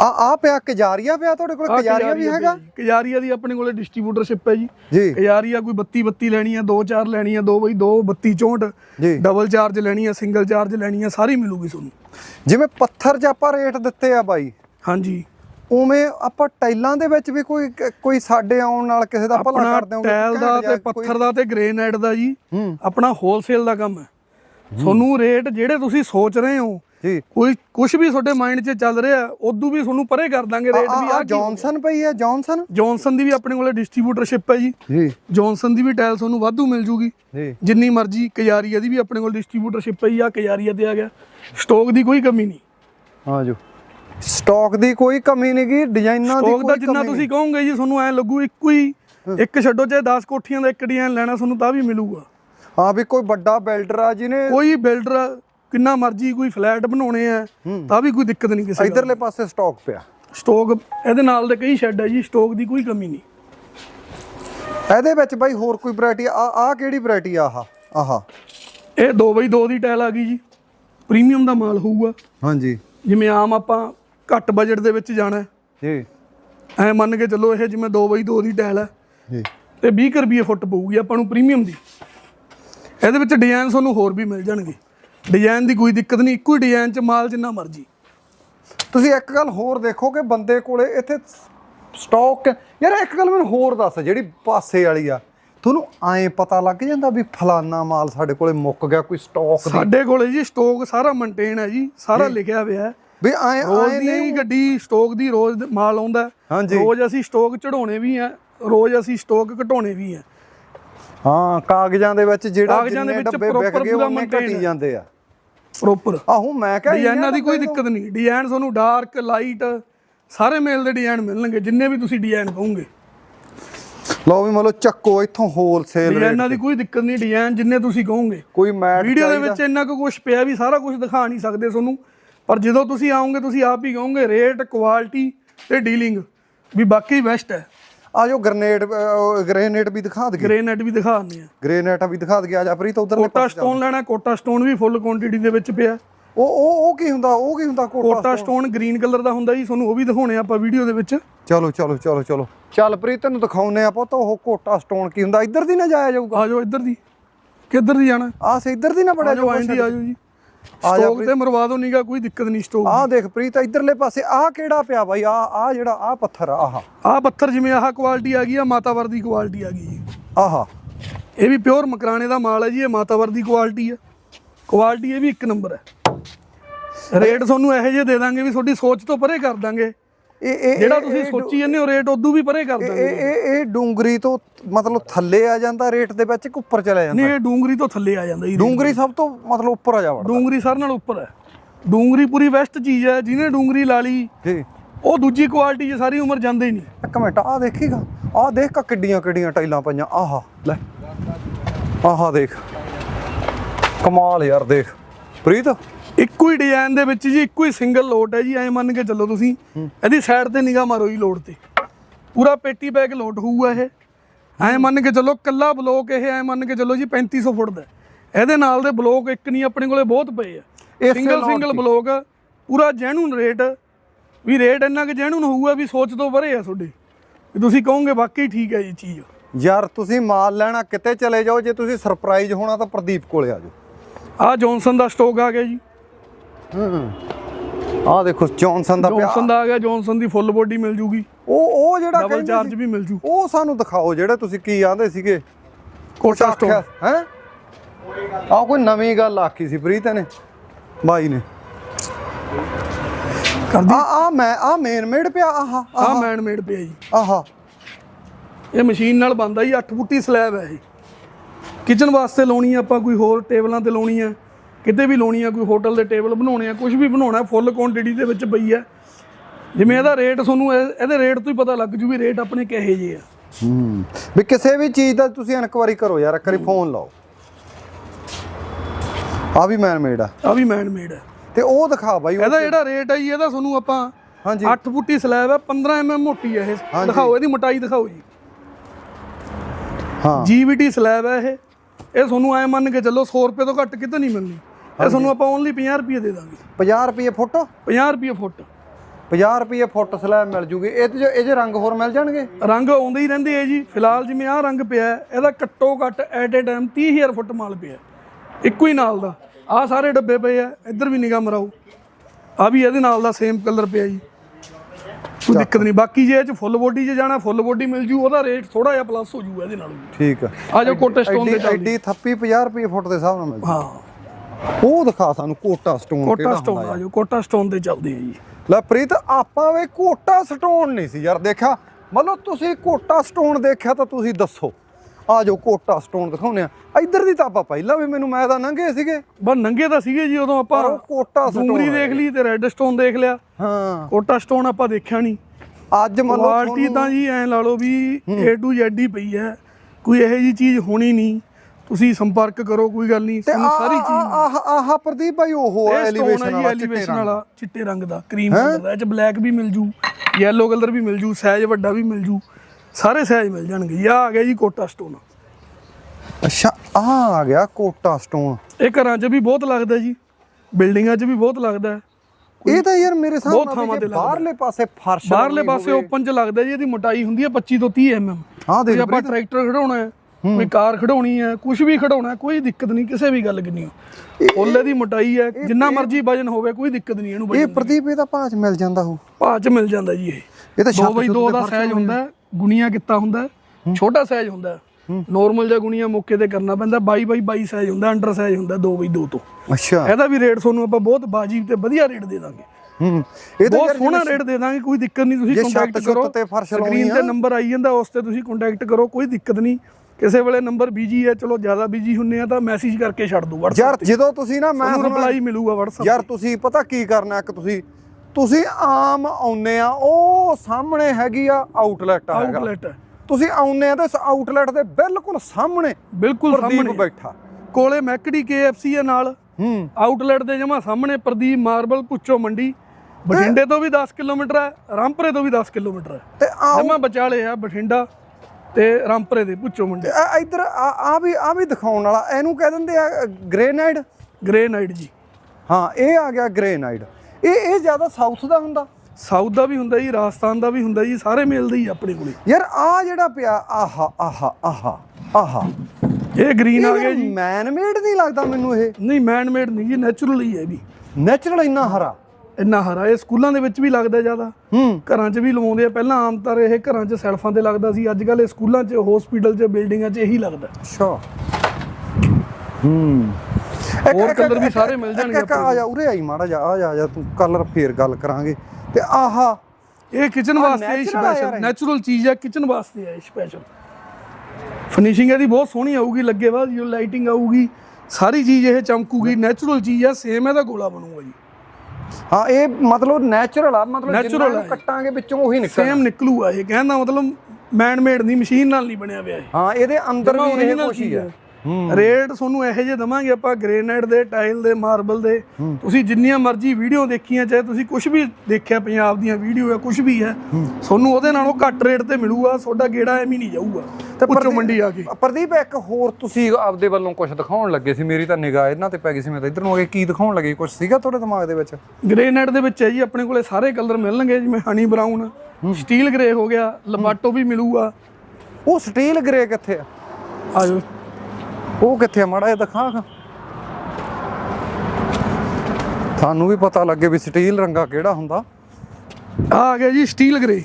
ਆ ਆ ਪਿਆ ਕਜਾਰੀਆ ਪਿਆ ਤੁਹਾਡੇ ਕੋਲ? ਕਜਾਰੀਆ ਵੀ ਹੈਗਾ? ਕਜਾਰੀਆ ਦੀ ਆਪਣੇ ਕੋਲੇ ਡਿਸਟ੍ਰੀਬਿਊਟਰਸ਼ਿਪ ਹੈ ਜੀ। ਕਜਾਰੀਆ ਕੋਈ 32 32 ਲੈਣੀ ਹੈ 2 4 ਲੈਣੀ ਹੈ 2 ਬਈ 2 32 64 ਜੀ। ਡਬਲ ਚਾਰਜ ਲੈਣੀ ਹੈ ਸਿੰਗਲ ਚਾਰਜ ਲੈਣੀ ਹੈ ਸਾਰੀ ਮਿਲੂਗੀ ਤੁਹਾਨੂੰ। ਜਿਵੇਂ ਪੱਥਰ 'ਚ ਆਪਾਂ ਰੇਟ ਦਿੱਤੇ ਆ ਬਾਈ। ਹਾਂਜੀ। ਉਵੇਂ ਆਪਾਂ ਟਾਈਲਾਂ ਦੇ ਵਿੱਚ ਵੀ ਕੋਈ ਕੋਈ ਸਾਡੇ ਆਉਣ ਨਾਲ ਕਿਸੇ ਦਾ ਭਲਾ ਕਰ ਦਿਓਗੇ ਟੈਲ ਦਾ ਤੇ ਪੱਥਰ ਦਾ ਤੇ ਗ੍ਰੇਨਾਈਟ ਦਾ ਜੀ ਆਪਣਾ ਹੋਲਸੇਲ ਦਾ ਕੰਮ ਹੈ। ਤੁਹਾਨੂੰ ਰੇਟ ਜਿਹੜੇ ਤੁਸੀਂ ਸੋਚ ਰਹੇ ਹੋ ਜੀ। ਕੋਈ ਕੁਝ ਵੀ ਤੁਹਾਡੇ ਮਾਈਂਡ 'ਚ ਚੱਲ ਰਿਹਾ ਉਦੋਂ ਵੀ ਤੁਹਾਨੂੰ ਪਰੇ ਕਰ ਦਾਂਗੇ ਰੇਟ ਵੀ। ਆ ਆ ਜੌਨਸਨ ਪਈ ਹੈ ਜੌਨਸਨ ਜੌਨਸਨ ਦੀ ਵੀ ਆਪਣੇ ਕੋਲੇ ਡਿਸਟ੍ਰੀਬਿਊਟਰਸ਼ਿਪ ਹੈ ਜੀ। ਜੀ। ਜੌਨਸਨ ਦੀ ਵੀ ਟਾਇਲ ਤੁਹਾਨੂੰ ਵਾਧੂ ਮਿਲ ਜੂਗੀ। ਜੀ। ਜਿੰਨੀ ਮਰਜ਼ੀ ਕਜਾਰੀਆ ਦੀ ਵੀ ਆਪਣੇ ਕੋਲ ਡਿਸਟ੍ਰੀਬਿਊਟਰਸ਼ਿਪ ਹੈ ਜੀ ਆ ਕਜਾਰੀਆ ਤੇ ਆ ਗਿਆ। ਸਟਾਕ ਦੀ ਕੋਈ ਕਮੀ ਨਹੀਂ। ਹਾਂ ਜੋ ਸਟਾਕ ਦੀ ਕੋਈ ਕਮੀ ਨਹੀਂ ਗੀ ਡਿਜ਼ਾਈਨਾਂ ਦੀ ਸਟਾਕ ਦਾ ਕੋਈ ਜਿੰਨਾ ਕਮੀ ਤੁਸੀਂ ਕਹੋਗੇ ਜੀ ਤੁਹਾਨੂੰ ਐ ਲੱਗੂ ਇੱਕੋ ਹੀ ਇੱਕ ਛੱਡੋ ਚਾਹੇ 10 ਕੋਠੀਆਂ ਦਾ ਇੱਕ ਡਿਜ਼ਾਈਨ ਲੈਣਾ ਤੁਹਾਨੂੰ ਤਾਂ ਵੀ ਮਿਲੂਗਾ। ਹਾਂ ਵੀ ਕੋਈ ਵੱਡਾ ਬਿਲਡਰ ਆ ਜਿਹਨੇ ਕੋਈ ਬਿਲਡਰ ਕਿੰਨਾ ਮਰਜ਼ੀ ਕੋਈ ਫਲੈਟ ਬਣਾਉਣੇ ਆ ਤਾਂ ਵੀ ਕੋਈ ਦਿੱਕਤ ਨਹੀਂ ਕਿਸੇ ਇਧਰਲੇ ਪਾਸੇ ਸਟਾਕ ਪਿਆ। ਸਟਾਕ ਇਹਦੇ ਨਾਲ ਦੇ ਕਈ ਸ਼ੈੱਡ ਹੈ ਜੀ ਸਟਾਕ ਦੀ ਕੋਈ ਕਮੀ ਨਹੀਂ ਇਹਦੇ ਵਿੱਚ ਬਾਈ ਹੋਰ ਕੋਈ ਵੈਰਾਈਟੀ ਆ? ਆ ਕਿਹੜੀ ਵੈਰਾਈਟੀ ਆ ਆਹ? ਆਹਾ। ਇਹ 2x2 ਦੀ ਟਾਇਲ ਆ ਗਈ ਜੀ। ਪ੍ਰੀਮੀਅਮ ਦਾ ਮਾਲ ਹੋਊਗਾ। ਹਾਂਜੀ। ਜਿਵੇਂ ਆਮ ਆਪਾਂ ਘੱਟ ਬਜਟ ਦੇ ਵਿੱਚ ਜਾਣਾ ਜੀ। ਐ ਮੰਨ ਕੇ ਚੱਲੋ ਇਹ ਜਿਵੇਂ 2x2 ਦੀ ਟਾਇਲ ਹੈ। ਜੀ। ਤੇ 20 ਕੁ ਰੁਪਏ ਫੁੱਟ ਪਊਗੀ ਆਪਾਂ ਨੂੰ ਪ੍ਰੀਮੀਅਮ ਦੀ। ਇਹਦੇ ਵਿੱਚ ਡਿਜ਼ਾਈਨ ਤੁਹਾਨੂੰ ਹੋਰ ਵੀ ਮਿਲ ਜਾਣਗੇ। ਡਿਜ਼ਾਈਨ ਦੀ ਕੋਈ ਦਿੱਕਤ ਨਹੀਂ ਇੱਕੋ ਹੀ ਡਿਜ਼ਾਈਨ 'ਚ ਮਾਲ ਜਿੰਨਾ ਮਰਜ਼ੀ। ਤੁਸੀਂ ਇੱਕ ਗੱਲ ਹੋਰ ਦੇਖੋ ਕਿ ਬੰਦੇ ਕੋਲੇ ਇੱਥੇ ਸਟਾਕ ਯਾਰ ਇੱਕ ਗੱਲ ਮੈਨੂੰ ਹੋਰ ਦੱਸ ਜਿਹੜੀ ਪਾਸੇ ਵਾਲੀ ਆ ਤੁਹਾਨੂੰ ਐਂ ਪਤਾ ਲੱਗ ਜਾਂਦਾ ਵੀ ਫਲਾਨਾ ਮਾਲ ਸਾਡੇ ਕੋਲੇ ਮੁੱਕ ਗਿਆ ਕੋਈ ਸਟਾਕ ਸਾਡੇ ਕੋਲੇ ਜੀ ਸਟਾਕ ਸਾਰਾ ਮੇਨਟੇਨ ਹੈ ਜੀ ਸਾਰਾ ਲਿਖਿਆ ਹੋਇਆ ਹੈ। ਵੀ ਐਂ ਦੀ ਨਹੀਂ ਗੱਡੀ ਸਟਾਕ ਦੀ ਰੋਜ਼ ਮਾਲ ਆਉਂਦਾ। ਰੋਜ਼ ਅਸੀਂ ਸਟਾਕ ਚੜਾਉਣੇ ਵੀ ਆ ਰੋਜ਼ ਅਸੀਂ ਸਟਾਕ ਘਟਾਉਣੇ ਵੀ ਆ ਹਾਂ ਕਾਗਜ਼ਾਂ ਦੇ ਵਿੱਚ ਜਿਹੜਾ ਜਿੰਨੇ ਡੱਬੇ ਵਿਕ ਗਏ ਉਹਨੇ ਘਟੀ। ਜਾਂਦੇ ਆ। ਪ੍ਰੋਪਰ ਆਹੋ ਮੈਂ ਕਿਹਾ ਡਿਜ਼ਾਈਨਾਂ ਦੀ ਕੋਈ ਦਿੱਕਤ ਨਹੀਂ। ਡਿਜ਼ਾਈਨ ਤੁਹਾਨੂੰ ਡਾਰਕ ਲਾਈਟ ਸਾਰੇ ਮੇਲ ਦੇ ਡਿਜ਼ਾਈਨ ਮਿਲਣਗੇ ਜਿੰਨੇ ਵੀ ਤੁਸੀਂ ਡਿਜ਼ਾਈਨ ਕਹੋਗੇ। ਲਓ ਵੀ ਮਤਲਬ ਚੱਕੋ ਇੱਥੋਂ ਹੋਲਸੇਲ ਡਿਜ਼ਾਈਨਾਂ ਦੀ ਕੋਈ ਦਿੱਕਤ ਨਹੀਂ ਡਿਜ਼ਾਈਨ ਜਿੰਨੇ ਤੁਸੀਂ ਕਹੋਗੇ। ਕੋਈ ਮੈਟ ਵੀਡੀਓ ਦੇ ਵਿੱਚ ਇੰਨਾ ਕੁ ਕੁਝ ਪਿਆ ਵੀ ਸਾਰਾ ਕੁਝ ਦਿਖਾ ਨਹੀਂ ਸਕਦੇ ਤੁਹਾਨੂੰ। ਪਰ ਜਦੋਂ ਤੁਸੀਂ ਆਓਗੇ ਤੁਸੀਂ ਆਪ ਹੀ ਕਹੋਗੇ ਰੇਟ ਕੁਆਲਿਟੀ ਤੇ ਡੀਲਿੰਗ ਵੀ ਬਾਕੀ ਬੈਸਟ ਹੈ। ਆ ਜੋ ਗ੍ਰੇਨੇਡ ਗ੍ਰੇਨੇਡ ਵੀ ਦਿਖਾ ਦਈਏ। ਗ੍ਰੇਨਾਈਟ ਵੀ ਦਿਖਾ ਦਿੰਦੇ ਆ। ਗ੍ਰੇਨੇਡ ਵੀ ਦਿਖਾ ਦਈਏ। ਆ ਜਾ ਪ੍ਰੀਤ ਉਧਰਲੇ ਕੋਟਾ ਸਟੋਨ ਲੈਣਾ ਕੋਟਾ ਸਟੋਨ ਵੀ ਫੁੱਲ ਕੁਆਂਟੀਟੀ ਦੇ ਵਿੱਚ ਪਿਆ। ਉਹ ਉਹ ਉਹ ਕੀ ਹੁੰਦਾ? ਉਹ ਕੀ ਹੁੰਦਾ Kota Kota stone green colour ਦਾ ਹੁੰਦਾ ਜੀ ਤੁਹਾਨੂੰ ਉਹ ਵੀ ਦਿਖਾਉਣੇ ਆਪਾਂ ਵੀਡੀਓ ਦੇ ਵਿੱਚ। ਚਲੋ ਚਲੋ ਚਲੋ ਚਲੋ। ਚੱਲ ਪ੍ਰੀਤ ਤੈਨੂੰ ਦਿਖਾਉਨੇ ਆ ਪੁੱਤ ਉਹ ਕੋਟਾ ਸਟੋਨ ਕੀ ਹੁੰਦਾ? ਇੱਧਰ ਦੀ ਨਾ ਜਾਇਆ ਜਾਊਗਾ। ਆ ਜਾਓ ਇੱਧਰ ਦੀ। ਕਿੱਧਰ ਦੀ ਜਾਣਾ? ਆ ਸੇ ਇੱਧਰ ਦੀ ਨਾ ਬੜਿਆ ਆ ਜਾਓ ਆਂਦੀ ਆ ਜਾਓ ਜੀ। ਆ ਜਾ ਸਟੋਕ ਤੇ ਮਰਵਾ ਦੋ ਨੀਗਾ ਕੋਈ ਦਿੱਕਤ ਨਹੀਂ ਸਟੋਕ ਆਹ ਦੇਖ ਪ੍ਰੀਤ ਇਧਰਲੇ ਪਾਸੇ ਆਹ ਕਿਹੜਾ ਪਿਆ ਬਾਈ? ਆ ਆ ਜਿਹੜਾ ਆ ਪੱਥਰ ਆਹ। ਆਹ ਪੱਥਰ ਜਿਵੇਂ ਆਹ ਕੁਆਲਿਟੀ ਆ ਗਈ ਆ ਮਾਤਾਵਰ ਦੀ ਕੁਆਲਿਟੀ ਆ ਗਈ ਜੀ। ਆਹਾ। ਇਹ ਵੀ ਪਿਓਰ ਮਕਰਾਣੇ ਦਾ ਮਾਲ ਹੈ ਜੀ ਇਹ ਮਾਤਾਵਰ ਦੀ ਕੁਆਲਿਟੀ ਹੈ। ਕੁਆਲਿਟੀ ਇਹ ਵੀ ਇੱਕ ਨੰਬਰ ਹੈ। ਰੇਟ ਤੁਹਾਨੂੰ ਇਹੋ ਜਿਹੇ ਦੇ ਦਾਂਗੇ ਵੀ ਤੁਹਾਡੀ ਸੋਚ ਤੋਂ ਪਰੇ ਕਰ ਦਾਂਗੇ। ਇਹ ਇਹ ਜਿਹੜਾ ਤੁਸੀਂ ਸੋਚੀ ਜਾਂਦੇ ਹੋ ਰੇਟ ਉਦੋਂ ਵੀ ਪਰੇ ਕਰ ਦਾਂਗੇ ਇਹ ਇਹ- ਇਹ ਡੂੰਗਰੀ ਤੋਂ ਮਤਲਬ ਥੱਲੇ ਆ ਜਾਂਦਾ ਰੇਟ ਦੇ ਵਿੱਚ ਕਿ ਉੱਪਰ ਚਲਾ ਜਾਂਦਾ। ਨਹੀਂ ਇਹ ਡੂੰਗਰੀ ਤੋਂ ਥੱਲੇ ਆ ਜਾਂਦਾ। ਡੂੰਗਰੀ ਸਭ ਤੋਂ ਮਤਲਬ ਉੱਪਰ ਆ ਜਾ ਵੜਦਾ। ਡੂੰਗਰੀ ਸਰ ਨਾਲ ਉੱਪਰ ਹੈ। ਡੂੰਗਰੀ ਪੂਰੀ ਵੈਸਟ ਚੀਜ਼ ਹੈ ਜਿਹਨੇ ਡੂੰਗਰੀ ਲਾ ਲਈ ਜੀ। ਉਹ ਦੂਜੀ ਕੁਆਲਿਟੀ 'ਚ ਸਾਰੀ ਉਮਰ ਜਾਂਦੇ ਹੀ ਨਹੀਂ। ਇੱਕ ਮਿੰਟ ਆ ਦੇਖੀਗਾ ਆ ਦੇਖ ਕਾ ਕਿੱਡੀਆਂ ਕਿੱਡੀਆਂ ਟਾਈਲਾਂ ਪਈਆਂ ਆਹਾ ਲੈ। ਆਹਾ ਦੇਖ। ਕਮਾਲ ਯਾਰ ਦੇਖ। ਪ੍ਰੀਤ ਇੱਕੋ ਹੀ ਡਿਜ਼ਾਈਨ ਦੇ ਵਿੱਚ ਜੀ ਇੱਕੋ ਹੀ ਸਿੰਗਲ ਲੋਟ ਹੈ ਜੀ ਐ ਮੰਨ ਕੇ ਚੱਲੋ ਤੁਸੀਂ। ਇਹਦੀ ਸਾਈਡ ਤੇ ਨਿਗਾਹ ਮਾਰੋ ਜੀ ਲੋਟ ਤੇ। ਪੂਰਾ ਪੇਟੀ ਬੈਗ ਲੋਟ ਹੋਊਗਾ ਇਹ। ਐ ਮੰਨ ਕੇ ਚੱਲੋ ਕੱਲਾ ਬਲੋਕ ਇਹ ਐ ਮੰਨ ਕੇ ਚੱਲੋ ਜੀ 3500 ਫੁੱਟ ਦਾ। ਇਹਦੇ ਨਾਲ ਦੇ ਬਲੋਕ ਇੱਕ ਨਹੀਂ ਆਪਣੇ ਕੋਲੇ ਬਹੁਤ ਪਏ ਆ। ਇਸੇ ਸਿੰਗਲ ਸਿੰਗਲ। ਬਲੋਕ ਪੂਰਾ ਜੈਨੂਨ ਰੇਟ ਵੀ ਰੇਟ ਇੰਨਾ ਕਿ ਜੈਨੂਨ ਹੋਊਗਾ ਵੀ ਸੋਚ ਤੋਂ ਪਰੇ ਆ ਤੁਹਾਡੇ। ਵੀ ਤੁਸੀਂ ਕਹੋਗੇ ਵਾਕਈ ਠੀਕ ਹੈ ਇਹ ਚੀਜ਼। ਯਾਰ ਤੁਸੀਂ ਮਾਲ ਲੈਣਾ ਕਿਤੇ ਚਲੇ ਜਾਓ। ਜੇ ਤੁਸੀਂ ਸਰਪ੍ਰਾਈਜ਼ ਹੋਣਾ ਤਾਂ ਪ੍ਰਦੀਪ ਕੋਲੇ ਆ ਜਾਓ। ਆਹ ਜੌਨਸਨ ਦਾ ਸਟਾਕ ਆ ਗਿਆ ਜੀ। ਆ ਦੇਖੋ ਜੌਨਸਨ ਦਾ ਪਿਆ। ਜੌਨਸਨ ਦਾ ਆ ਗਿਆ ਜੌਨਸਨ ਦੀ ਫੁੱਲ ਬੋਡੀ ਮਿਲ ਜੂਗੀ। ਉਹ ਉਹ ਜਿਹੜਾ ਡਬਲ ਚਾਰਜ ਵੀ ਮਿਲ ਜੂ। ਉਹ ਸਾਨੂੰ ਦਿਖਾਓ ਜਿਹੜੇ ਤੁਸੀਂ ਕੀ ਆਂਦੇ ਸੀਗੇ। ਕੋਟਾ ਸਟੋਨ ਹੈ। ਆ ਕੋਈ ਨਵੀਂ ਗੱਲ ਆਖੀ ਸੀ ਪ੍ਰੀਤ ਨੇ ਬਾਈ ਨੇ। ਕਰਦੀ। ਆ ਆ ਮੈਂ ਆ ਮੇਨ ਮੇਡ ਪਿਆ ਆਹਾ ਆਹ। ਮੈਨ ਮੇਡ ਪਿਆ ਜੀ। ਆਹਾ। ਇਹ ਮਸ਼ੀਨ ਨਾਲ ਬਣਦਾ ਜੀ 8 ਫੁੱਟੀ ਸਲੈਬ ਹੈ ਇਹ। ਕਿਚਨ ਵਾਸਤੇ ਲਾਉਣੀ ਆ ਆਪਾਂ ਕੋਈ ਹੋਰ ਟੇਬਲਾਂ ਤੇ ਲਾਉਣੀ ਆ। ਕਿਤੇ ਵੀ ਲਾਉਣੀ ਆ ਕੋਈ ਹੋਟਲ ਦੇ ਟੇਬਲ ਬਣਾਉਣੇ ਆ ਕੁਝ ਵੀ ਬਣਾਉਣਾ ਫੁੱਲ ਕੁਆਂਟੀਟੀ ਦੇ ਵਿੱਚ ਪਈ ਆ। ਜਿਵੇਂ ਇਹਦਾ ਰੇਟ ਤੁਹਾਨੂੰ ਇਹ- ਇਹਦੇ ਰੇਟ ਤੋਂ ਹੀ ਪਤਾ ਲੱਗ ਜੂ ਵੀ ਰੇਟ ਆਪਣੇ ਕਿਹੇ ਜੇ ਆ। ਹੂੰ। ਵੀ ਕਿਸੇ ਵੀ ਚੀਜ਼ ਦਾ ਤੁਸੀਂ ਇਨਕੁਆਰੀ ਕਰੋ ਯਾਰ ਇੱਕ ਵਾਰੀ ਫੋਨ ਲਾਓ। ਆ ਵੀ ਮੈਨ ਮੇਡ ਆ। ਆ ਵੀ ਮੈਨ ਮੇਡ ਹੈ ਤੇ ਉਹ ਦਿਖਾ ਬਾਈ ਇਹਦਾ ਜਿਹੜਾ ਰੇਟ ਹੈ ਜੀ ਇਹਦਾ ਤੁਹਾਨੂੰ ਆਪਾਂ ਹਾਂਜੀ। 8 ਫੁੱਟੀ ਸਲੈਬ ਹੈ 15 ਐਮਐਮ ਮੋਟੀ ਹੈ ਇਹ। ਦਿਖਾਓ ਇਹਦੀ ਮੋਟਾਈ ਦਿਖਾਓ ਜੀ। ਹਾਂ। ਜੀਵੀਟੀ ਸਲੈਬ ਹੈ ਇਹ। ਇਹ ਤੁਹਾਨੂੰ ਐ ਮੰਨ ਕੇ ਚੱਲੋ 100 ਰੁਪਏ ਤੋਂ ਘੱਟ ਕਿਤੇ ਨਹੀਂ ਮਿਲਣੀ। ਇਹ ਤੁਹਾਨੂੰ ਆਪਾਂ ਓਨਲੀ 50 ਰੁਪਏ ਦੇ ਦਾਂਗੇ। 50 ਰੁਪਏ ਫੁੱਟ? 50 ਰੁਪਏ ਫੁੱਟ। 50 ਰੁਪਏ ਫੁੱਟ ਸਲੈਬ ਮਿਲ ਜੂਗੀ। ਇਹ ਤੇ ਇਹ ਜੇ ਰੰਗ ਹੋਰ ਮਿਲ ਜਾਣਗੇ? ਰੰਗ ਆਉਂਦੇ ਹੀ ਰਹਿੰਦੇ ਆ ਜੀ। ਫਿਲਹਾਲ ਜਿਵੇਂ ਆਹ ਰੰਗ ਪਿਆ ਇਹਦਾ ਘੱਟੋ ਘੱਟ ਐਟ ਏ ਟਾਈਮ 30000 ਫੁੱਟ ਮਾਲ ਪਿਆ ਇੱਕੋ ਹੀ ਨਾਲ ਦਾ। ਆਹ ਸਾਰੇ ਡੱਬੇ ਪਏ ਆ ਇੱਧਰ ਵੀ ਨਿਗਾਹ ਮਰਾਓ। ਆ ਵੀ ਇਹਦੇ ਨਾਲ ਦਾ ਸੇਮ ਕਲਰ ਪਿਆ ਜੀ। ਕੋਈ ਦਿੱਕਤ ਨਹੀਂ। ਬਾਕੀ ਜੇ ਇਹ ਚ ਫੁੱਲ ਬੋਡੀ 'ਚ ਜਾਣਾ ਫੁੱਲ ਬੋਡੀ ਮਿਲ ਜੂ ਉਹਦਾ ਰੇਟ ਥੋੜਾ ਜਿਹਾ ਪਲੱਸ ਹੋ ਜੂਗਾ ਇਹਦੇ ਨਾਲ ਠੀਕ ਆ। ਆ ਜਾਓ ਕੋਟੇ ਸਟੋਨ ਦੇ ਚੱਲਦੇ ਐਡੀ ਥੱਪੀ 50 ਰੁਪਏ ਫੁੱਟ ਦੇ ਹਿਸਾਬ ਨਾਲ ਮਿਲ ਹਾਂ। ਜੂ ਉਹ ਦਿਖਾ ਸਾਨੂੰ ਕੋਟਾ ਸਟੋਨ ਕੋਟਾ ਸਟੋਨ ਆ ਜਾਓ ਕੋਟਾ ਸਟੋਨ ਤੇ ਚੱਲਦੇ ਆ ਜੀ। ਲੈ ਪ੍ਰੀਤ ਆਪਾਂ ਵੇ ਕੋਟਾ ਸਟੋਨ ਨਹੀਂ ਸੀ ਯਾਰ ਦੇਖਿਆ। ਮਤਲਬ ਤੁਸੀਂ ਕੋਟਾ ਸਟੋਨ ਦੇਖਿਆ ਤਾਂ ਤੁਸੀਂ ਦੱਸੋ। ਆ ਜਾਓ ਕੋਟਾ ਸਟੋਨ ਦਿਖਾਉਨੇ ਆ। ਇੱਧਰ ਦੀ ਤਾਂ ਆਪਾਂ ਪਹਿਲਾਂ ਵੀ ਮੈਨੂੰ ਮੈਂ ਤਾਂ ਨੰਗੇ ਸੀਗੇ। ਬਸ ਨੰਗੇ ਤਾਂ ਸੀਗੇ ਜੀ ਉਦੋਂ ਆਪਾਂ ਕੋਟਾ ਸਟੋਨ ਡੂੰਗਰੀ। ਦੇਖ ਲਈ ਤੇ ਰੈੱਡ ਸਟੋਨ ਦੇਖ ਲਿਆ। ਹਾਂ। ਕੋਟਾ ਸਟੋਨ ਆਪਾਂ ਦੇਖਿਆ ਨਹੀਂ। ਅੱਜ ਮੰਨ ਲਓ ਕੁਆਲਿਟੀ ਤਾਂ ਜੀ ਐ ਲਾ ਲਓ ਵੀ A to Z ਹੀ ਪਈ ਹੈ। ਕੋਈ ਇਹੋ ਜੀ ਚੀਜ਼ ਹੋਣੀ ਨਹੀਂ। ਤੁਸੀਂ ਸੰਪਰਕ ਕਰੋ ਕੋਈ ਗੱਲ ਨਹੀਂ ਤੁਹਾਨੂੰ ਸਾਰੀ ਚੀਜ਼ ਆਹ ਆਹ ਪ੍ਰਦੀਪ ਭਾਈ ਉਹ ਐਲੀਵੇਸ਼ਨ ਹੈ ਜੀ ਵਾਲਾ ਐਲੀਵੇਸ਼ਨ ਵਾਲਾ ਚਿੱਟੇ ਰੰਗ ਦਾ ਕਰੀਮ ਕਲਰ ਦਾ ਇਹ ਚ ਬਲੈਕ ਵੀ ਮਿਲ ਜੂ ਯੈਲੋ ਕਲਰ ਵੀ ਮਿਲ ਜੂ ਸਾਈਜ਼ ਵੱਡਾ ਵੀ ਮਿਲ ਜੂ ਸਾਰੇ ਸਾਈਜ਼ ਮਿਲ ਜਾਣਗੇ। ਆਹ ਆ ਗਿਆ ਜੀ ਕੋਟਾ ਸਟੋਨ ਅੱਛਾ ਆ ਆ ਗਿਆ ਕੋਟਾ ਸਟੋਨ ਇਹ ਘਰਾਂ 'ਚ ਵੀ ਬਹੁਤ ਲੱਗਦਾ ਜੀ ਬਿਲਡਿੰਗਾਂ 'ਚ ਵੀ ਬਹੁਤ ਲੱਗਦਾ। ਇਹ ਤਾਂ ਯਾਰ ਮੇਰੇ ਲੱਗਦਾ। ਬਾਹਰਲੇ ਪਾਸੇ ਫਰਸ਼ ਬਾਹਰਲੇ ਪਾਸੇ ਓਪਨ 'ਚ ਲੱਗਦਾ ਜੀ ਇਹਦੀ ਮੋਟਾਈ ਹੁੰਦੀ ਹੈ 25 ਤੋਂ 30 ਐਮਐਮ ਹਾਂ ਦੇਖ ਆਪਾਂ ਟਰੈਕਟਰ ਖੜਾਉਣਾ ਹੈ। ਕੋਈ ਕਾਰ ਖੜਾਉਣੀ ਹੈ ਕੁਝ ਵੀ ਖੜਾਉਣਾ ਹੈ, ਕੋਈ ਦਿੱਕਤ ਨਹੀਂ ਕਿਸੇ ਵੀ ਗੱਲ ਕਿੰਨੀ ਫੁੱਲੇ ਦੀ ਮੋਟਾਈ ਹੈ ਜਿੰਨਾ ਮਰਜ਼ੀ ਵਜਨ ਹੋਵੇ ਕੋਈ ਦਿੱਕਤ ਨਹੀਂ ਇਹਨੂੰ ਇਹ ਪ੍ਰਦੀਪ ਇਹਦਾ ਭਾਜ ਮਿਲ ਜਾਂਦਾ ਹੋ ਭਾਅ 'ਚ ਮਿਲ ਜਾਂਦਾ ਜੀ ਇਹ। ਇਹ ਤਾਂ 2 ਛੱਤ ਬਾਈ ਛੁੱਤ 2 ਦੇ ਸਾਈਜ਼ ਹੁੰਦਾ ਗੁਣੀਆਂ ਕੀਤਾ ਹੁੰਦਾ ਛੋਟਾ ਸਾਈਜ਼ ਹੁੰਦਾ ਨੋਰਮਲ ਜਿਹਾ ਗੁਣੀਆਂ ਮੌਕੇ ਤੇ ਕਰਨਾ ਪੈਂਦਾ 22 ਬਾਈ 22 ਸਾਈਜ਼ ਹੁੰਦਾ ਅੰਡਰ ਸਾਈਜ਼ ਹੁੰਦਾ 2 ਬਾਈ 2 ਤੋਂ। ਅੱਛਾ। ਇਹਦਾ ਵੀ ਰੇਟ ਤੁਹਾਨੂੰ ਆਪਾਂ ਬਹੁਤ ਬਾਜੀਬ ਤੇ ਵਧੀਆ ਰੇਟ ਦੇ ਦਾਂਗੇ। ਹੂੰ ਇਹ ਤਾਂ ਸੋਹਣਾ ਰੇਟ ਦੇ ਦਾਂਗੇ ਕੋਈ ਦਿੱਕਤ ਨਹੀਂ ਤੁਸੀਂ ਕੰਟੈਕਟ ਕਰੋ। ਸਕਰੀਨ ਤੇ। ਨੰਬਰ ਆਈ ਜਾਂਦਾ ਉਸ ਤੇ ਤੁਸੀਂ ਕੰਟੈਕਟ ਕਰੋ ਕੋਈ ਦਿੱਕਤ ਨਹੀਂ। ਕਿਸੇ ਵੇਲੇ ਨੰਬਰ ਬਿਜ਼ੀ ਹੈ ਚਲੋ ਜ਼ਿਆਦਾ ਬਿਜ਼ੀ ਹੁੰਨੇ ਆ ਤਾਂ ਮੈਸੇਜ ਕਰਕੇ ਛੱਡ ਦਿਓ WhatsApp ਯਾਰ ਜਦੋਂ ਤੁਸੀਂ ਨਾ ਮੈਂ ਤੁਹਾਨੂੰ ਰਿਪਲਾਈ ਮਿਲੂਗਾ WhatsApp ਯਾਰ ਤੁਸੀਂ ਪਤਾ ਕੀ ਕਰਨਾ ਇੱਕ ਤੁਸੀਂ? ਤੁਸੀਂ ਆਮ ਆਉਨੇ ਆ ਉਹ ਸਾਹਮਣੇ ਹੈਗੀ ਆ ਆਊਟਲੈਟ ਹੈਗਾ। ਆਊਟਲੈਟ ਤੁਸੀਂ ਆਉਨੇ ਆ ਤੇ ਆਊਟਲੈਟ ਦੇ ਬਿਲਕੁਲ ਸਾਹਮਣੇ ਬਿਲਕੁਲ ਸਾਹਮਣੇ। ਬੈਠਾ। ਕੋਲੇ ਮੈਕਡੀ KFC ਹੈ ਨਾਲ। ਹੂੰ। ਆਊਟਲੈਟ ਦੇ ਜਮਾ ਸਾਹਮਣੇ ਪ੍ਰਦੀਪ ਮਾਰਬਲ ਪੁੱਚੋ ਮੰਡੀ। ਬਠਿੰਡੇ ਤੋਂ ਵੀ 10 ਕਿਲੋਮੀਟਰ ਹੈ ਰਾਮਪੁਰੇ ਤੋਂ ਵੀ 10 ਕਿਲੋਮੀਟਰ ਹੈ। ਤੇ ਆ ਜਮਾ ਵਿਚਾਲੇ ਆ ਬਠਿੰਡਾ। ਤੇ ਰਾਮਪੁਰੇ ਦੇ ਪੁੱਚੋ ਮੰਡੀ। ਇਹ- ਇੱਧਰ ਆ ਆ ਵੀ ਆ ਵੀ ਦਿਖਾਉਣ ਵਾਲਾ ਇਹਨੂੰ ਕਹਿ ਦਿੰਦੇ ਆ ਗ੍ਰੇਨਾਈਡ? ਗ੍ਰੇ ਨਾਈਟ ਜੀ। ਹਾਂ ਇਹ ਆ ਗਿਆ ਗ੍ਰੇਨਾਈਡ। ਇਹ ਇਹ ਜ਼ਿਆਦਾ ਸਾਊਥ ਦਾ ਹੁੰਦਾ? ਸਾਊਥ ਦਾ ਵੀ ਹੁੰਦਾ ਜੀ ਰਾਜਸਥਾਨ ਦਾ ਵੀ ਹੁੰਦਾ ਜੀ ਸਾਰੇ ਮਿਲਦੇ ਹੀ ਆਪਣੇ ਕੋਲੇ। ਯਾਰ ਆ ਜਿਹੜਾ ਪਿਆ ਆਹਾ ਆਹਾ ਆਹਾ ਆਹਾ। ਇਹ ਗ੍ਰੀਨ ਆ ਗਿਆ ਜੀ। ਮੈਨ ਮੇਡ ਨਹੀਂ ਲੱਗਦਾ ਮੈਨੂੰ ਇਹ। ਨਹੀਂ ਮੈਨ ਮੇਡ ਨਹੀਂ ਜੀ ਨੈਚੁਰਲ ਹੀ ਹੈ ਵੀ। ਨੈਚੁਰਲ ਇੰਨਾ ਹਰਾ। ਇੰਨਾ ਹਰਾ ਇਹ ਸਕੂਲਾਂ ਦੇ ਵਿੱਚ ਵੀ ਲੱਗਦਾ ਜ਼ਿਆਦਾ। ਹੂੰ। ਘਰਾਂ 'ਚ ਵੀ ਲਵਾਉਂਦੇ ਆ। ਪਹਿਲਾਂ ਆਮ ਤਰ ਇਹ ਘਰਾਂ 'ਚ ਸੈਲਫਾਂ ਤੇ ਲੱਗਦਾ ਸੀ। ਅੱਜ ਕੱਲ ਇਹ ਸਕੂਲਾਂ 'ਚ ਹਸਪੀਟਲ 'ਚ ਬਿਲਡਿੰਗਾਂ 'ਚ ਇਹੀ ਲੱਗਦਾ। ਅੱਛਾ। ਹੂੰ। ਹੋਰ colour ਵੀ ਸਾਰੇ ਮਿਲ ਜਾਣਗੇ ਇੱਕ ਆ ਜਾ ਉਰੇ ਆਈ ਮਾੜਾ ਜਾ ਆ ਜਾ ਆ ਜਾ ਤੂੰ ਕਲਰ ਫੇਰ ਗੱਲ ਕਰਾਂਗੇ। ਤੇ ਆਹਾ। ਇਹ ਕਿਚਨ ਵਾਸਤੇ ਸਪੈਸ਼ਲ। ਨੈਚੁਰਲ ਚੀਜ਼ ਹੈ ਕਿਚਨ ਵਾਸਤੇ ਹੈ ਸਪੈਸ਼ਲ ਫਿਨਿਸ਼ਿੰਗ ਇਹਦੀ ਬਹੁਤ ਸੋਹਣੀ ਆਊਗੀ ਲੱਗੇ ਬਾਅਦ ਜੋ ਲਾਈਟਿੰਗ ਆਊਗੀ ਸਾਰੀ ਚੀਜ਼ ਇਹ ਚਮਕੂਗੀ ਨੈਚੁਰਲ ਚੀਜ਼ ਹੈ ਸੇਮ ਇਹਦਾ ਗੋਲਾ ਬਣੂਗਾ ਜੀ। ਹਾਂ ਇਹ ਮਤਲਬ ਨੈਚੁਰਲ ਆ ਮਤਲਬ ਜਿੰਨਾ। ਕੱਟਾਂਗੇ ਵਿੱਚੋਂ ਉਹੀ ਨਿਕਲਣਾ ਸੇਮ ਨਿਕਲੂਗਾ ਇਹ ਕਹਿਣ ਦਾ ਮਤਲਬ ਮੈਨ ਮੇਡ ਨਹੀਂ ਮਸ਼ੀਨ ਨਾਲ ਨਹੀਂ ਬਣਿਆ ਇਹ ਹਾਂ ਇਹਦੇ ਅੰਦਰ ਵੀ ਇਹ ਹੀ ਹੈ ਹੈ। ਰੇਟ ਤੁਹਾਨੂੰ ਇਹੋ ਜਿਹੇ ਦਵਾਂਗੇ ਆਪਾਂ ਗ੍ਰੇਨਾਈਟ ਦੇ ਟਾਈਲ ਦੇ ਮਾਰਬਲ ਦੇ। ਤੁਸੀਂ ਜਿੰਨੀਆਂ ਮਰਜ਼ੀ ਵੀਡੀਓ ਦੇਖੀਆਂ ਚਾਹੇ ਤੁਸੀਂ ਕੁਝ ਵੀ ਦੇਖਿਆ ਪੰਜਾਬ ਦੀਆਂ ਵੀਡੀਓ ਹੈ ਕੁਝ ਵੀ ਹੈ ਤੁਹਾਨੂੰ ਉਹਦੇ ਨਾਲੋਂ ਘੱਟ ਰੇਟ ਤੇ ਮਿਲੂਗਾ ਤੁਹਾਡਾ ਗੇੜਾ ਐਵੇਂ ਨਹੀਂ ਜਾਊਗਾ ਉੱਚੋਂ ਪ੍ਰਦੀਪ- ਮੰਡੀ ਆ ਕੇ। ਪ੍ਰਦੀਪ ਇੱਕ ਹੋਰ ਤੁਸੀਂ ਆਪਦੇ ਵੱਲੋਂ ਕੁਝ ਦਿਖਾਉਣ ਲੱਗੇ ਸੀ ਮੇਰੀ ਤਾਂ ਨਿਗਾਹ ਇਹਨਾਂ ਤੇ ਪੈ ਗਈ ਸੀ ਮੈਂ ਤਾਂ ਇੱਧਰ ਨੂੰ ਆ ਕੇ ਕੀ ਦਿਖਾਉਣ ਲੱਗੇ ਕੁਝ ਸੀਗਾ ਤੁਹਾਡੇ ਦਿਮਾਗ ਦੇ ਵਿੱਚ? ਗ੍ਰੇਨਾਈਟ ਦੇ ਵਿੱਚ ਹੈ ਜੀ ਆਪਣੇ ਕੋਲੇ ਸਾਰੇ ਕਲਰ ਮਿਲਣਗੇ ਜਿਵੇਂ ਹਨੀ ਬਰਾਊਨ ਸਟੀਲ ਗ੍ਰੇ ਹੋ ਗਿਆ ਲਬਾਟੋ ਵੀ ਮਿਲੂਗਾ। ਉਹ ਸਟੀਲ ਗ੍ਰੇ ਕਿੱਥੇ ਆ? ਆ ਜਾਓ ਉਹ ਕਿੱਥੇ ਆ? ਮਾੜਾ ਜਿਹਾ ਦਿਖਾ। ਤੁਹਾਨੂੰ ਵੀ ਪਤਾ ਲੱਗੇ ਵੀ ਸਟੀਲ ਰੰਗਾ ਕਿਹੜਾ ਹੁੰਦਾ। ਆ ਆ ਗਿਆ ਜੀ ਸਟੀਲ ਗ੍ਰੇ।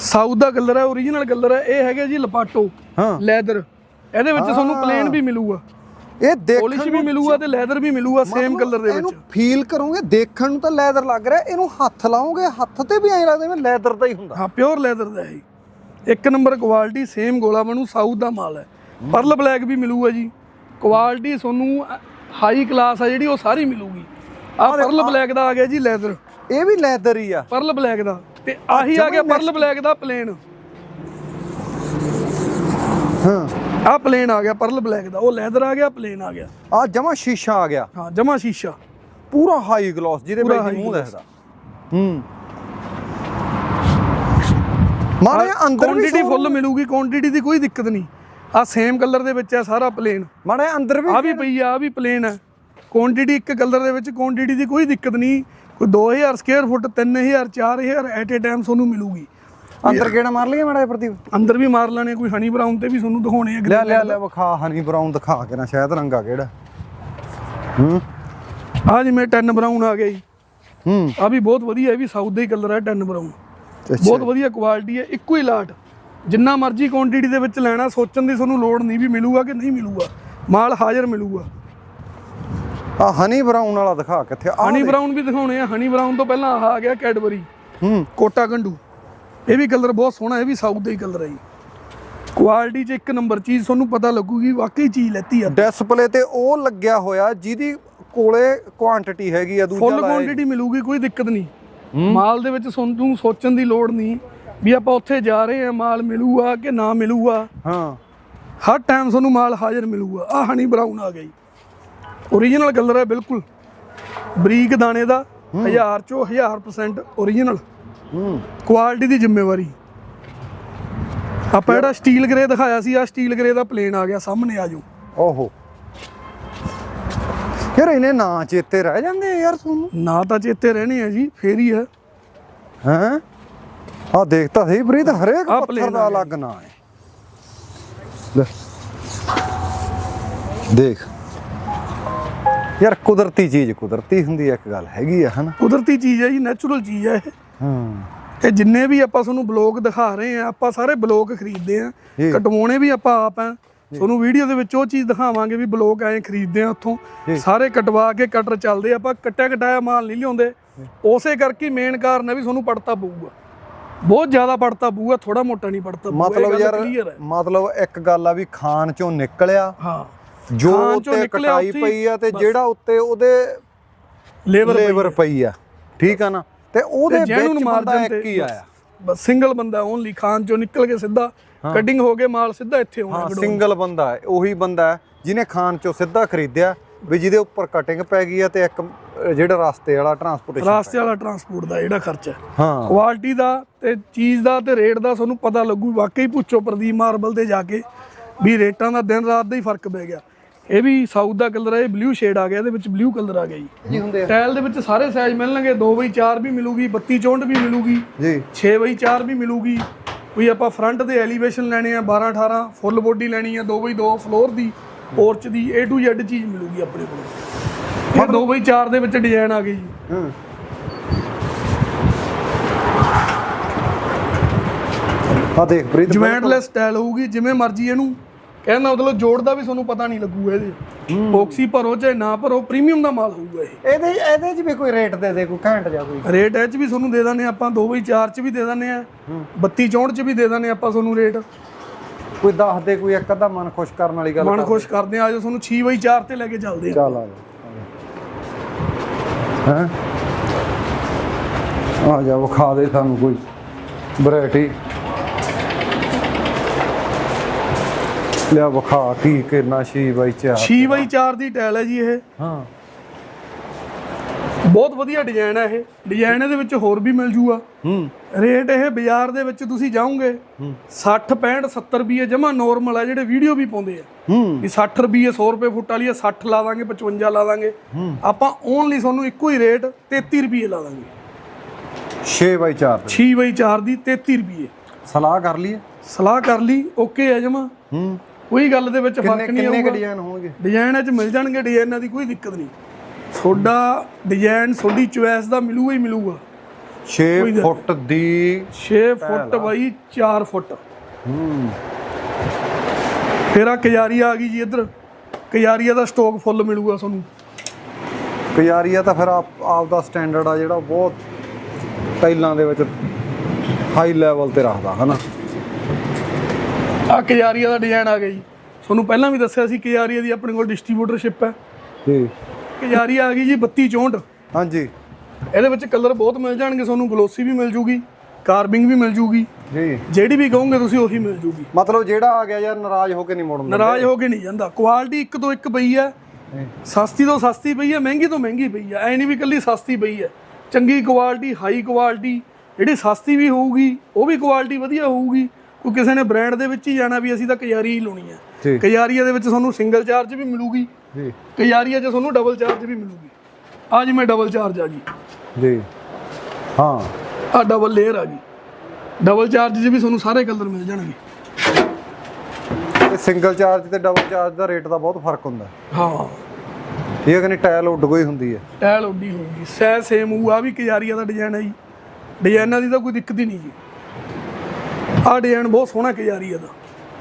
ਸਾਊਥ ਦਾ ਕਲਰ ਹੈ origignal ਕਲਰ ਹੈ ਇਹ ਹੈਗਾ ਜੀ ਲਪਾਟੋ ਹਾਂ। ਲੈਦਰ। ਇਹਦੇ ਵਿੱਚ ਤੁਹਾਨੂੰ ਪਲੇਨ ਵੀ ਮਿਲੂਗਾ। ਇਹ ਦੇਖਣ ਵੀ ਮਿਲੂਗਾ ਤੇ ਲੈਦਰ ਵੀ ਮਿਲੂਗਾ ਸੇਮ ਕਲਰ ਦੇ ਇਹਨੂੰ ਵਿੱਚ। ਫੀਲ ਕਰੋਗੇ ਦੇਖਣ ਨੂੰ ਤਾਂ ਲੈਦਰ ਲੱਗ ਰਿਹਾ ਇਹਨੂੰ ਹੱਥ ਲਾਓਗੇ ਹੱਥ ਤੇ ਵੀ ਐਂ ਲੱਗਦਾ ਜਿਵੇਂ ਲੈਦਰ ਦਾ ਹੀ ਹੁੰਦਾ। ਹਾਂ ਪਿਓਰ ਲੈਦਰ ਦਾ ਹੈ। ਇੱਕ ਨੰਬਰ ਕੁਆਲਿਟੀ ਸੇਮ ਗੋਲਾ ਬਣੂ ਸਾਊਥ ਦਾ ਮਾਲ ਹੈ। ਪਰਲ ਬਲੈਕ ਵੀ ਮਿਲੂਗਾ ਜੀ। ਕੁਆਲਿਟੀ ਤੁਹਾਨੂੰ ਹਾਈ ਕਲਾਸ ਆ ਜਿਹੜੀ ਉਹ ਸਾਰੀ ਮਿਲੂਗੀ। ਆ ਪਰਲ ਬਲੈਕ ਦਾ ਆ ਗਿਆ ਜੀ ਲੈਦਰ ਇਹ ਵੀ ਲੈਦਰ ਹੀ ਆ। ਪਰਲ ਬਲੈਕ ਦਾ। ਤੇ ਆਹੀ ਆ ਗਿਆ ਪਰਲ ਬਲੈਕ ਦਾ ਪਲੇਨ ਹਾਂ। ਆ ਪਲੇਨ ਆ ਗਿਆ ਪਰਲ ਬਲੈਕ ਦਾ। ਉਹ ਲੈਦਰ ਆ ਗਿਆ ਪਲੇਨ ਆ ਗਿਆ। ਆ ਜਮਾ ਸ਼ੀਸ਼ਾ ਆ ਗਿਆ। ਹਾਂ ਜਮਾ ਸ਼ੀਸ਼ਾ। ਪੂਰਾ ਹਾਈ ਗਲੋਸ ਜਿਹਦੇ ਵਿੱਚ ਮੂੰਹ। ਦਿਖਦਾ। ਹੂੰ। ਮਾੜੇ ਅੰਦਰ ਵੀ ਕੁਆਂਟੀਟੀ ਫੁੱਲ ਮਿਲੂਗੀ ਕੁਆਂਟੀਟੀ ਦੀ ਕੋਈ ਦਿੱਕਤ ਨਹੀਂ। ਆ ਸੇਮ ਕਲਰ ਦੇ ਵਿੱਚ ਹੈ ਸਾਰਾ ਪਲੇਨ ਮਾੜੇ ਅੰਦਰ ਵੀ ਆ ਵੀ ਪਈ ਆ ਆਹ ਵੀ ਪਲੇਨ ਹੈ ਕੁਆਂਟੀਟੀ ਇੱਕ ਕਲਰ ਦੇ ਵਿੱਚ ਕੁਆਂਟੀਟੀ ਦੀ ਕੋਈ ਦਿੱਕਤ ਨਹੀਂ। ਕੋਈ 2000 square foot 3000 4000 at a time ਤੁਹਾਨੂੰ ਮਿਲੂਗੀ। ਅੰਦਰ ਕਿਹੜਾ ਮਾਰ ਲਈਏ ਮਾੜਾ ਪ੍ਰਦੀਪ? ਅੰਦਰ ਵੀ ਮਾਰ ਲੈਣੇ ਕੋਈ ਹਨੀ ਬਰਾਊਨ ਤੇ ਵੀ ਤੁਹਾਨੂੰ ਦਿਖਾਉਣੇ ਆ। ਲੈ ਲੈ ਲੈ ਵਿਖਾ ਹਨੀ ਬਰਾਊਨ ਦਿਖਾ ਕੇ ਨਾ ਸ਼ਾਇਦ ਰੰਗਾ ਕਿਹੜਾ ਹੂੰ? ਆ ਜਿਵੇਂ 10 ਬਰਾਊਨ ਆ ਗਿਆ ਜੀ। ਹੂੰ। ਆ ਵੀ ਬਹੁਤ ਵਧੀਆ ਇਹ ਵੀ ਸਾਊਥ ਦਾ ਹੀ ਕਲਰ ਹੈ 10 ਬਰਾਊਨ ਬਹੁਤ ਵਧੀਆ ਕੁਆਲਿਟੀ ਹੈ ਇੱਕੋ ਹੀ ਲਾਟ। ਜਿੰਨਾ ਮਰਜ਼ੀ ਕੁਆਂਟੀਟੀ ਦੇ ਵਿੱਚ ਲੈਣਾ ਸੋਚਣ ਦੀ ਤੁਹਾਨੂੰ ਲੋੜ ਨਹੀਂ ਵੀ ਮਿਲੂਗਾ ਕਿ ਨਹੀਂ ਮਿਲੂਗਾ। ਮਾਲ ਹਾਜ਼ਰ ਮਿਲੂਗਾ। ਆ ਹਨੀ ਬਰਾਊਨ ਵਾਲਾ ਦਿਖਾ ਕਿੱਥੇ ਆ। ਹਨੀ ਬਰਾਊਨ ਵੀ ਦਿਖਾਉਣੇ ਆ। ਹਨੀ ਬਰਾਊਨ ਤੋਂ ਪਹਿਲਾਂ ਆ ਗਿਆ ਕੈਡਬਰੀ ਹੂੰ। ਕੋਟਾ ਗੰਡੂ। ਇਹ ਵੀ ਕਲਰ ਬਹੁਤ ਸੋਹਣਾ ਇਹ ਵੀ ਸਾਊਥ ਦਾ ਹੀ ਕਲਰ ਹੈ ਜੀ। ਕੁਆਲਿਟੀ 'ਚ ਇੱਕ ਨੰਬਰ ਚੀਜ਼ ਤੁਹਾਨੂੰ ਪਤਾ ਲੱਗੂਗੀ ਵਾਕਈ ਚੀਜ਼ ਲੈਤੀ ਆ। ਡਿਸਪਲੇ ਤੇ ਉਹ ਲੱਗਿਆ ਹੋਇਆ ਜਿਹਦੀ ਕੋਲੇ ਕੁਆਂਟੀਟੀ ਹੈਗੀ ਆ ਦੂਜਾ ਫੁੱਲ ਕੁਆਂਟੀਟੀ ਮਿਲੂਗੀ ਕੋਈ ਦਿੱਕਤ ਨਹੀਂ। ਮਾਲ ਦੇ ਵਿੱਚ ਤੁਹਾਨੂੰ ਸੋਚਣ ਦੀ ਲੋੜ ਨਹੀਂ। ਵੀ ਆਪਾਂ ਉੱਥੇ ਜਾ ਰਹੇ ਆ ਮਾਲ ਮਿਲੂਗਾ ਕਿ ਨਾ ਮਿਲੂਗਾ? ਹਾਂ। ਹਰ ਟਾਈਮ ਤੁਹਾਨੂੰ ਮਾਲ ਹਾਜ਼ਰ ਮਿਲੂਗਾ। ਆ ਹਨੀ ਬਰਾਊਨ ਆ ਜੀ ਓਰੀਜਨਲ ਕਲਰ ਹੈ ਬਿਲਕੁਲ। ਬਰੀਕ ਦਾਣੇ ਦਾ 1000 ਚੋਂ 1000% ਓਰੀਜਨਲ ਹੂੰ। ਕੁਆਲਿਟੀ ਦੀ ਜ਼ਿੰਮੇਵਾਰੀ। ਆਪਾਂ ਜਿਹੜਾ ਸਟੀਲ ਗ੍ਰੇ ਦਿਖਾਇਆ ਸੀ ਆ ਸਟੀਲ ਗ੍ਰੇ ਦਾ ਪਲੇਨ ਆ ਗਿਆ ਸਾਹਮਣੇ ਆ ਜਾਓ। ਓਹੋ। ਯਾਰ ਇਹਨੇ ਨਾਂ ਚੇਤੇ ਰਹਿ ਜਾਂਦੇ ਆ ਯਾਰ ਤੁਹਾਨੂੰ। ਨਾ ਤਾਂ ਚੇਤੇ ਰਹਿਣੇ ਆ ਜੀ ਫੇਰ ਹੀ ਹੈ ਹੈਂ? ਆ ਦੇਖਤਾ ਸਹੀ ਪ੍ਰੀਤ ਹਰੇਕ ਆਹ ਪੱਥਰ ਦਾ ਆ ਅਲੱਗ ਨਾਂ ਹੈ। ਲੈ। ਦੇਖ। ਯਾਰ ਕੁਦਰਤੀ ਚੀਜ਼ ਕੁਦਰਤੀ ਹੁੰਦੀ ਹੈ ਇੱਕ ਗੱਲ ਹੈਗੀ ਆ ਹਨਾ? ਕੁਦਰਤੀ ਚੀਜ਼ ਹੈ ਜੀ ਨੈਚੁਰਲ ਚੀਜ਼ ਹੈ ਇਹ। ਹਾਂ। ਇਹ ਜਿੰਨੇ ਵੀ ਆਪਾਂ ਤੁਹਾਨੂੰ ਬਲੌਗ ਦਿਖਾ ਰਹੇ ਆ ਆਪਾਂ ਸਾਰੇ ਬਲੌਗ ਖਰੀਦਦੇ ਆ ਜੀ। ਕਟਵਾਉਣੇ ਵੀ ਆਪਾਂ ਆਪ ਆ ਤੁਹਾਨੂੰ ਵੀਡੀਓ ਦੇ ਵਿੱਚ ਉਹ ਚੀਜ਼ ਦਿਖਾਵਾਂਗੇ ਵੀ ਬਲੌਗ ਐਂ ਖਰੀਦਦੇ ਆ ਉੱਥੋਂ। ਸਾਰੇ ਕਟਵਾ ਕੇ ਕਟਰ ਚੱਲਦੇ ਆ, ਆਪਾਂ ਕੱਟਿਆ ਕਟਾਇਆ ਮਾਲ ਨਹੀਂ ਲਿਆਉਂਦੇ। ਉਸੇ ਕਰਕੇ ਮੇਨ ਕਾਰਨ ਹੈ ਵੀ ਤੁਹਾਨੂੰ ਪੜਤਾ ਪਊਗਾ। ਬਹੁਤ ਜ਼ਿਆਦਾ ਪੜਤਾ ਪਊਗਾ ਥੋੜਾ ਮੋਟਾ ਨਹੀਂ ਪੜਤਾ ਮਤਲਬ ਯਾਰ ਮਤਲਬ ਇੱਕ ਗੱਲ ਆ ਵੀ ਖਾਨ ਚੋਂ ਨਿਕਲਿਆ ਹਾਂ। ਜੋ ਉੱਤੇ ਕਟਾਈ ਪਈ ਆ ਤੇ ਜਿਹੜਾ ਉੱਤੇ ਉਹਦੇ ਲੇਬਰ ਲੇਬਰ ਪਈ ਆ ਠੀਕ ਆ ਨਾ? ਤੇ ਉਹਦੇ ਵਿੱਚ ਬੰਦਾ ਮਾਰਜਨ ਇੱਕ ਹੀ ਆਇਆ। ਬਸ ਸਿੰਗਲ ਬੰਦਾ ਓਨਲੀ ਖਾਨ ਚੋਂ ਨਿਕਲ ਕੇ ਸਿੱਧਾ ਕਟਿੰਗ ਹੋ ਕੇ ਮਾਲ ਸਿੱਧਾ ਇੱਥੇ ਆਉਣਾ ਹਾਂ। ਸਿੰਗਲ ਬੰਦਾ ਹੈ ਉਹੀ ਬੰਦਾ ਹੈ ਜਿਹਨੇ ਖਾਨ ਚੋਂ ਸਿੱਧਾ ਖਰੀਦਿਆ ਵੀ ਜਿਹਦੇ ਉੱਪਰ ਕਟਿੰਗ ਪੈ ਗਈ ਆ ਤੇ ਇੱਕ ਜਿਹੜਾ ਰਸਤੇ ਵਾਲਾ ਟਰਾਂਸਪੋਰਟੇਸ਼ਨ ਰਾਸਤੇ ਵਾਲਾ ਟਰਾਂਸਪੋਰਟ ਦਾ ਜਿਹੜਾ ਖਰਚਾ ਹੈ। ਹਾਂ। ਕੁਆਲਿਟੀ ਦਾ ਤੇ ਚੀਜ਼ ਦਾ ਤੇ ਰੇਟ ਦਾ ਤੁਹਾਨੂੰ ਪਤਾ ਲੱਗੂ ਵਾਕਈ ਪੁੱਛੋ ਪ੍ਰਦੀਪ ਮਾਰਬਲ ਤੇ ਜਾ ਕੇ ਵੀ ਰੇਟਾਂ ਦਾ ਦਿਨ ਰਾਤ ਦਾ ਹੀ ਫ਼ਰਕ ਪੈ ਗਿਆ। ਇਹ ਵੀ ਸਾਊਥ ਦਾ ਕਲਰ ਹੈ ਇਹ ਬਲੂ ਸ਼ੇਡ ਆ ਗਿਆ ਇਹਦੇ ਵਿੱਚ ਬਲੂ ਕਲਰ ਆ ਗਿਆ ਜੀ। ਜੀ ਹੁੰਦੇ ਆ। ਟਾਇਲ ਦੇ ਵਿੱਚ ਸਾਰੇ ਸਾਈਜ਼ ਮਿਲਣਗੇ 2x4 ਵੀ ਮਿਲੂਗੀ 32 ਚੌਂਟ ਵੀ ਮਿਲੂਗੀ ਜੀ। 6x4 ਵੀ ਮਿਲੂਗੀ। ਕੋਈ ਆਪਾਂ ਫਰੰਟ ਦੇ ਐਲੀਵੇਸ਼ਨ ਲੈਣੇ ਆ 12 18 ਫੁੱਲ ਬੋਡੀ ਲੈਣੀ ਆ 2x2 ਫਲੋਰ ਦੀ। ਪੋਰਚ ਦੀ A to Z ਚੀਜ਼ ਮਿਲੂਗੀ ਆਪਣੇ ਕੋਲ। ਇਹ 2x4 ਦੇ ਵਿੱਚ ਡਿਜ਼ਾਈਨ ਆ ਗਏ ਜੀ। ਹੂੰ। ਆ ਦੇਖ ਪ੍ਰੀਤ ਜੁਆਇੰਟਲੈਸ ਸਟਾਈਲ ਹੋਊਗੀ ਜਿਵੇਂ ਮਰਜ਼ੀ ਇਹਨੂੰ ਕਹਿੰਦਾ ਮਤਲਬ ਜੋੜ ਦਾ ਵੀ ਤੁਹਾਨੂੰ ਪਤਾ ਨਹੀਂ ਲੱਗੂਗਾ ਇਹਦੇ। ਬੌਕਸੀ ਭਰੋ ਚਾਹੇ ਨਾ ਭਰੋ ਪ੍ਰੀਮੀਅਮ ਦਾ ਮਾਲ ਹੋਊਗਾ ਇਹ। ਇਹਦੇ ਇਹਦੇ 'ਚ ਵੀ ਕੋਈ ਰੇਟ ਦੇ ਦੇ ਕੋਈ ਘੈਂਟ ਜਾ ਕੋਈ। ਰੇਟ ਇਹ ਚ ਵੀ ਤੁਹਾਨੂੰ ਦੇ ਦਿੰਦੇ ਆਪਾਂ 2x4 ਚ ਵੀ ਦੇ ਦਿੰਦੇ ਆ 32 64 ਚ ਵੀ ਦੇ ਦਿੰਦੇ ਆਪਾਂ ਤੁਹਾਨੂੰ ਰੇਟ ਕੋਈ ਦੱਸ ਦੇ ਕੋਈ ਇੱਕ ਅੱਧਾ ਮਨ ਖੁਸ਼ ਕਰਨ ਵਾਲੀ ਗੱਲ ਮਨ ਖੁਸ਼ ਕਰਦੇ ਆ ਆਜੋ ਤੁਹਾਨੂੰ 6x4 ਤੇ ਲੈ ਕੇ ਚੱਲਦੇ ਆ। ਚੱਲ ਆ ਜਾ ਹੈ? ਆ ਜਾ ਵਿਖਾ ਦੇ ਸਾਨੂੰ ਕੋਈ ਵੈਰਾਈਟੀ। ਲਿਆ ਵਿਖਾ ਕੀ ਕਿੰਨਾ ਛੀ ਬਾਈ ਚਾਰ 6x4 ਦੀ ਟਾਇਲ ਹੈ ਜੀ ਇਹ। ਹਾਂ। ਬਹੁਤ ਵਧੀਆ ਡਿਜ਼ਾਈਨ ਹੈ ਇਹ। ਡਿਜ਼ਾਈਨ ਇਹਦੇ ਵਿੱਚ ਹੋਰ ਵੀ ਮਿਲ ਜੂਗਾ। ਹੂੰ। ਰੇਟ ਇਹ ਬਾਜ਼ਾਰ ਦੇ ਵਿੱਚ ਤੁਸੀਂ ਜਾਓਗੇ 60 65 70 ਰੁਪਏ ਜਮਾ ਨਾਰਮਲ ਹੈ ਜਿਹੜੇ ਵੀਡੀਓ ਵੀ ਪਾਉਂਦੇ ਆ। ਹੂੰ। ਵੀ 60 ਰੁਪਏ 100 ਰੁਪਏ ਫੁੱਟ ਵਾਲੀ ਆ 60 ਲਾ ਦਾਂਗੇ 55 ਲਾ ਦਾਂਗੇ। ਆਪਾਂ ਓਨਲੀ ਤੁਹਾਨੂੰ ਇੱਕੋ ਹੀ ਰੇਟ 33 ਰੁਪਏ ਲਾ ਦਾਂਗੇ। 6 ਬਾਈ 4 6 ਬਾਈ 4 ਦੀ 33 ਰੁਪਏ। ਸਲਾਹ ਕਰ ਲਈਏ। ਸਲਾਹ ਕਰ ਲਈ ਓਕੇ ਹੈ ਜਮਾ ਹੂੰ। ਕੋਈ ਗੱਲ ਦੇ ਵਿੱਚ ਕਿੰਨੇ ਫ਼ਰਕ ਨਹੀਂ ਕਿੰਨੇ ਆਊਗਾ। ਡਿਜ਼ਾਈਨ ਹੋਣਗੇ? ਡਿਜ਼ਾਈਨਾਂ 'ਚ ਮਿਲ ਜਾਣਗੇ ਡਿਜ਼ਾਈਨਾਂ ਦੀ ਕੋਈ ਦਿੱਕਤ ਨਹੀਂ। ਤੁਹਾਡਾ ਡਿਜ਼ਾਈਨ ਤੁਹਾਡੀ ਚੁਆਇਸ ਦਾ ਮਿਲੂਗਾ ਹੀ ਮਿਲੂਗਾ। 6 ਕੋਈ ਗੱਲ ਫੁੱਟ ਦੀ 6 ਫੁੱਟ ਬਾਈ 4 ਫੁੱਟ। ਹੂੰ। ਫਿਰ ਆ ਕਜਾਰੀ ਆ ਗਈ ਜੀ ਇੱਧਰ। ਕਜਾਰੀਆ ਦਾ ਸਟਾਕ ਫੁੱਲ ਮਿਲੂਗਾ ਤੁਹਾਨੂੰ। ਕਜਾਰੀਆ ਤਾਂ ਫਿਰ ਆਪ ਆਪ ਦਾ ਸਟੈਂਡਰਡ ਆ ਜਿਹੜਾ ਬਹੁਤ ਟਾਈਲਾਂ ਦੇ ਵਿੱਚ ਹਾਈ ਲੈਵਲ ਤੇ ਰੱਖਦਾ ਹਨਾ? ਆ ਕਜਾਰੀਆ ਦਾ ਡਿਜ਼ਾਈਨ ਆ ਗਿਆ ਜੀ। ਤੁਹਾਨੂੰ ਪਹਿਲਾਂ ਵੀ ਦੱਸਿਆ ਸੀ ਕਜਾਰੀਆ ਦੀ ਆਪਣੇ ਕੋਲ ਡਿਸਟ੍ਰੀਬਿਊਟਰਸ਼ਿਪ ਹੈ। ਜੀ। ਕਜਾਰੀਆ ਆ ਗਈ ਜੀ 32 64 ਹਾਂਜੀ। ਇਹਦੇ ਵਿੱਚ ਕਲਰ ਬਹੁਤ ਮਿਲ ਜਾਣਗੇ ਤੁਹਾਨੂੰ ਗਲੋਸੀ ਵੀ ਮਿਲ ਜੂਗੀ ਕਾਰਬਿੰਗ ਵੀ ਮਿਲ ਜੂਗੀ। ਜੀ। ਜਿਹੜੀ ਵੀ ਕਹੋਗੇ ਤੁਸੀਂ ਉਹੀ ਮਿਲ ਜੂਗੀ। ਮਤਲਬ ਜਿਹੜਾ ਆ ਗਿਆ ਯਾਰ ਨਾਰਾਜ਼ ਹੋ ਕੇ ਨਹੀਂ ਮੁੜਨ ਨਾਰਾਜ਼ ਹੋ ਕੇ ਨਹੀਂ ਜਾਂਦਾ। ਕੁਆਲਿਟੀ ਇੱਕ ਤੋਂ ਇੱਕ ਪਈ ਹੈ। ਸਸਤੀ ਤੋਂ ਸਸਤੀ ਪਈ ਹੈ ਮਹਿੰਗੀ ਤੋਂ ਮਹਿੰਗੀ ਪਈ ਹੈ। ਐ ਨਹੀਂ ਵੀ ਕੱਲੀ ਸਸਤੀ ਪਈ ਹੈ। ਚੰਗੀ ਕੁਆਲਿਟੀ ਹਾਈ ਕੁਆਲਿਟੀ ਜਿਹੜੀ ਸਸਤੀ ਵੀ ਹੋਊਗੀ ਉਹ ਵੀ ਕੁਆਲਿਟੀ ਵਧੀਆ ਹੋਊਗੀ। ਕੋਈ ਕਿਸੇ ਨੇ ਬ੍ਰਾਂਡ ਦੇ ਵਿੱਚ ਹੀ ਜਾਣਾ ਵੀ ਅਸੀਂ ਤਾਂ ਕਜਾਰੀ ਹੀ ਲਾਉਣੀ ਹੈ। ਕਜਾਰੀਆ ਦੇ ਵਿੱਚ ਤੁਹਾਨੂੰ ਸਿੰਗਲ ਚਾਰਜ ਵੀ ਮਿਲੂਗੀ। ਜੀ। ਕਜਾਰੀਆ 'ਚ ਤੁਹਾਨੂੰ ਡਬਲ ਚਾਰਜ ਵੀ ਮਿਲੂਗੀ। ਆ ਜਿਵੇਂ ਡਬਲ ਚਾਰਜ ਆ ਗਈ ਜੀ। ਹਾਂ। ਆ ਡਬਲ ਲੇਅਰ ਆ ਗਈ ਡਬਲ ਚਾਰਜ 'ਚ ਵੀ ਤੁਹਾਨੂੰ ਸਾਰੇ ਕਲਰ ਮਿਲ ਜਾਣਗੇ। ਇਹ ਸਿੰਗਲ ਚਾਰਜ ਤੇ ਡਬਲ ਚਾਰਜ ਦਾ ਰੇਟ ਦਾ ਬਹੁਤ ਫ਼ਰਕ ਹੁੰਦਾ। ਹਾਂ। ਇਹ ਕਹਿੰਦੇ ਟਾਇਲ ਉੱਡ ਗਈ ਹੁੰਦੀ ਹੈ। ਟਾਇਲ ਉੱਡੀ ਹੋਊਗੀ। ਸੈ ਸੇਮ ਹੋਊ ਆ ਵੀ ਕਜਾਰੀਆ ਦਾ ਡਿਜ਼ਾਈਨ ਹੈ ਜੀ। ਡਿਜ਼ਾਈਨਾਂ ਦੀ ਤਾਂ ਕੋਈ ਦਿੱਕਤ ਹੀ ਨਹੀਂ ਜੀ। ਆ ਡਿਜ਼ਾਈਨ ਬਹੁਤ ਸੋਹਣਾ ਕਜਾਰੀਆ ਦਾ।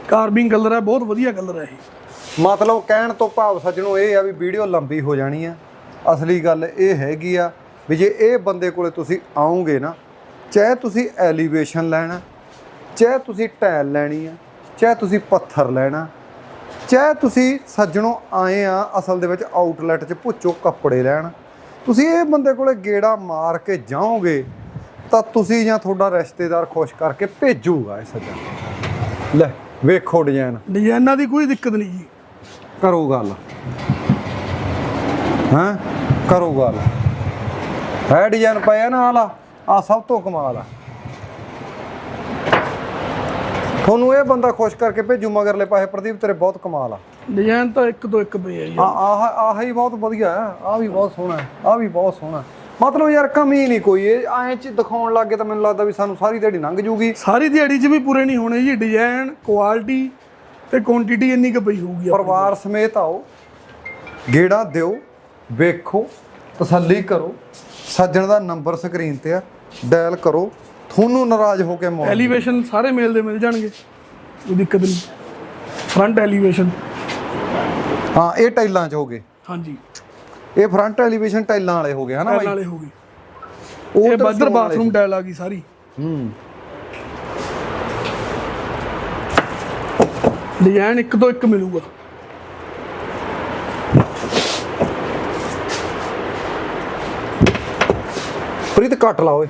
ਕਾਰਬਿੰਗ ਕਲਰ ਹੈ ਬਹੁਤ ਵਧੀਆ ਕਲਰ ਹੈ ਇਹ। ਮਤਲਬ ਕਹਿਣ ਤੋਂ ਭਾਵ ਸੱਜਣੋ ਇਹ ਆ ਵੀ ਵੀਡੀਓ ਲੰਬੀ ਹੋ ਜਾਣੀ ਆ। ਅਸਲੀ ਗੱਲ ਇਹ ਹੈਗੀ ਆ ਵੀ ਜੇ ਇਹ ਬੰਦੇ ਕੋਲੇ ਤੁਸੀਂ ਆਉਂਗੇ ਨਾ, ਚਾਹੇ ਤੁਸੀਂ ਐਲੀਵੇਸ਼ਨ ਲੈਣਾ, ਚਾਹੇ ਤੁਸੀਂ ਟਾਇਲ ਲੈਣੀ ਆ, ਚਾਹੇ ਤੁਸੀਂ ਪੱਥਰ ਲੈਣਾ, ਚਾਹੇ ਤੁਸੀਂ ਸੱਜਣੋਂ ਆਏ ਆ ਅਸਲ ਦੇ ਵਿੱਚ ਆਊਟਲੈਟ 'ਚ ਪੁੱਛੋ ਕੱਪੜੇ ਲੈਣ, ਤੁਸੀਂ ਇਹ ਬੰਦੇ ਕੋਲੇ ਗੇੜਾ ਮਾਰ ਕੇ ਜਾਓਗੇ, ਤਾਂ ਤੁਸੀਂ ਜਾਂ ਤੁਹਾਡਾ ਰਿਸ਼ਤੇਦਾਰ ਖੁਸ਼ ਕਰਕੇ ਭੇਜੂਗਾ ਇਹ ਸੱਜਣ। ਲੈ, ਵੇਖੋ ਡਿਜ਼ਾਈਨ। ਡਿਜ਼ਾਈਨਾਂ ਦੀ ਕੋਈ ਦਿੱਕਤ ਨਹੀਂ ਜੀ। ਕਰੋ ਗੱਲ। ਹਾਂ? ਕਰੋ ਗੱਲ। ਹੈ ਡਿਜ਼ਾਈਨ ਪਿਆ ਨਾ ਆਲਾ ਆ ਸਭ ਤੋਂ ਕਮਾਲ ਆ। ਤੁਹਾਨੂੰ ਇਹ ਬੰਦਾ ਖੁਸ਼ ਕਰਕੇ ਭੇਜੂ ਮਗਰਲੇ ਪਾਸੇ ਪ੍ਰਦੀਪ ਤੇਰੇ ਬਹੁਤ ਕਮਾਲ ਆ। ਡਿਜ਼ਾਈਨ ਤਾਂ ਇੱਕ ਤੋਂ ਇੱਕ ਪਏ ਆ ਆ ਆਹ ਆਹ ਹੀ ਬਹੁਤ ਵਧੀਆ ਆ ਆ ਵੀ ਬਹੁਤ ਸੋਹਣਾ ਆ ਵੀ ਬਹੁਤ ਸੋਹਣਾ ਮਤਲਬ ਯਾਰ ਕਮੀ ਨਹੀਂ ਕੋਈ ਇਹ ਐਂ ਚ ਦਿਖਾਉਣ ਲੱਗੇ ਤਾਂ ਮੈਨੂੰ ਲੱਗਦਾ ਵੀ ਸਾਨੂੰ ਸਾਰੀ ਦਿਹਾੜੀ ਲੰਘ ਜੂਗੀ। ਸਾਰੀ ਦਿਹਾੜੀ 'ਚ ਵੀ ਪੂਰੇ ਨਹੀਂ ਹੋਣੇ ਜੀ ਡਿਜ਼ਾਈਨ ਕੁਆਲਿਟੀ ਤੇ ਕੁਆਂਟੀਟੀ ਇੰਨੀ ਕੁ ਪਈ ਹੋਊਗੀ ਆਪਣੀ। ਪਰਿਵਾਰ ਸਮੇਤ ਆਓ ਗੇੜਾ ਦਿਓ ਵੇਖੋ ਤਸੱਲੀ ਕਰੋ। ਸੱਜਣ ਦਾ ਨੰਬਰ ਸਕਰੀਨ ਤੇ ਆ ਡਾਇਲ ਕਰੋ। ਤੁਹਾਨੂੰ ਨਾਰਾਜ਼ ਹੋ ਕੇ ਮੋੜ ਐਲੀਵੇਸ਼ਨ ਸਾਰੇ ਮੇਲ ਦੇ ਮਿਲ ਜਾਣਗੇ ਕੋਈ ਦਿੱਕਤ ਨਹੀਂ। ਫਰੰਟ ਐਲੀਵੇਸ਼ਨ ਹਾਂ ਇਹ ਟਾਈਲਾਂ ਚ ਹੋ ਗਏ। ਹਾਂਜੀ। ਇਹ ਫਰੰਟ ਐਲੀਵੇਸ਼ਨ ਟਾਈਲਾਂ ਵਾਲੇ ਹੋ ਗਏ ਹਨਾ ਟਾਇਲ ਬਾਈ? ਵਾਲੇ ਹੋ ਗਏ। ਉਹ ਇਹ ਤਾਂ ਬੱਦਰ ਸਿਉਣ ਵਾਲੇ ਬਾਥਰੂਮ ਟਾਇਲ ਆ ਗਈ ਸਾਰੀ। ਹੂੰ। ਡਿਜ਼ਾਈਨ ਇੱਕ ਤੋਂ ਇੱਕ ਮਿਲੂਗਾ। ਪ੍ਰੀਤ ਕੱਟ ਲਾ ਓਏ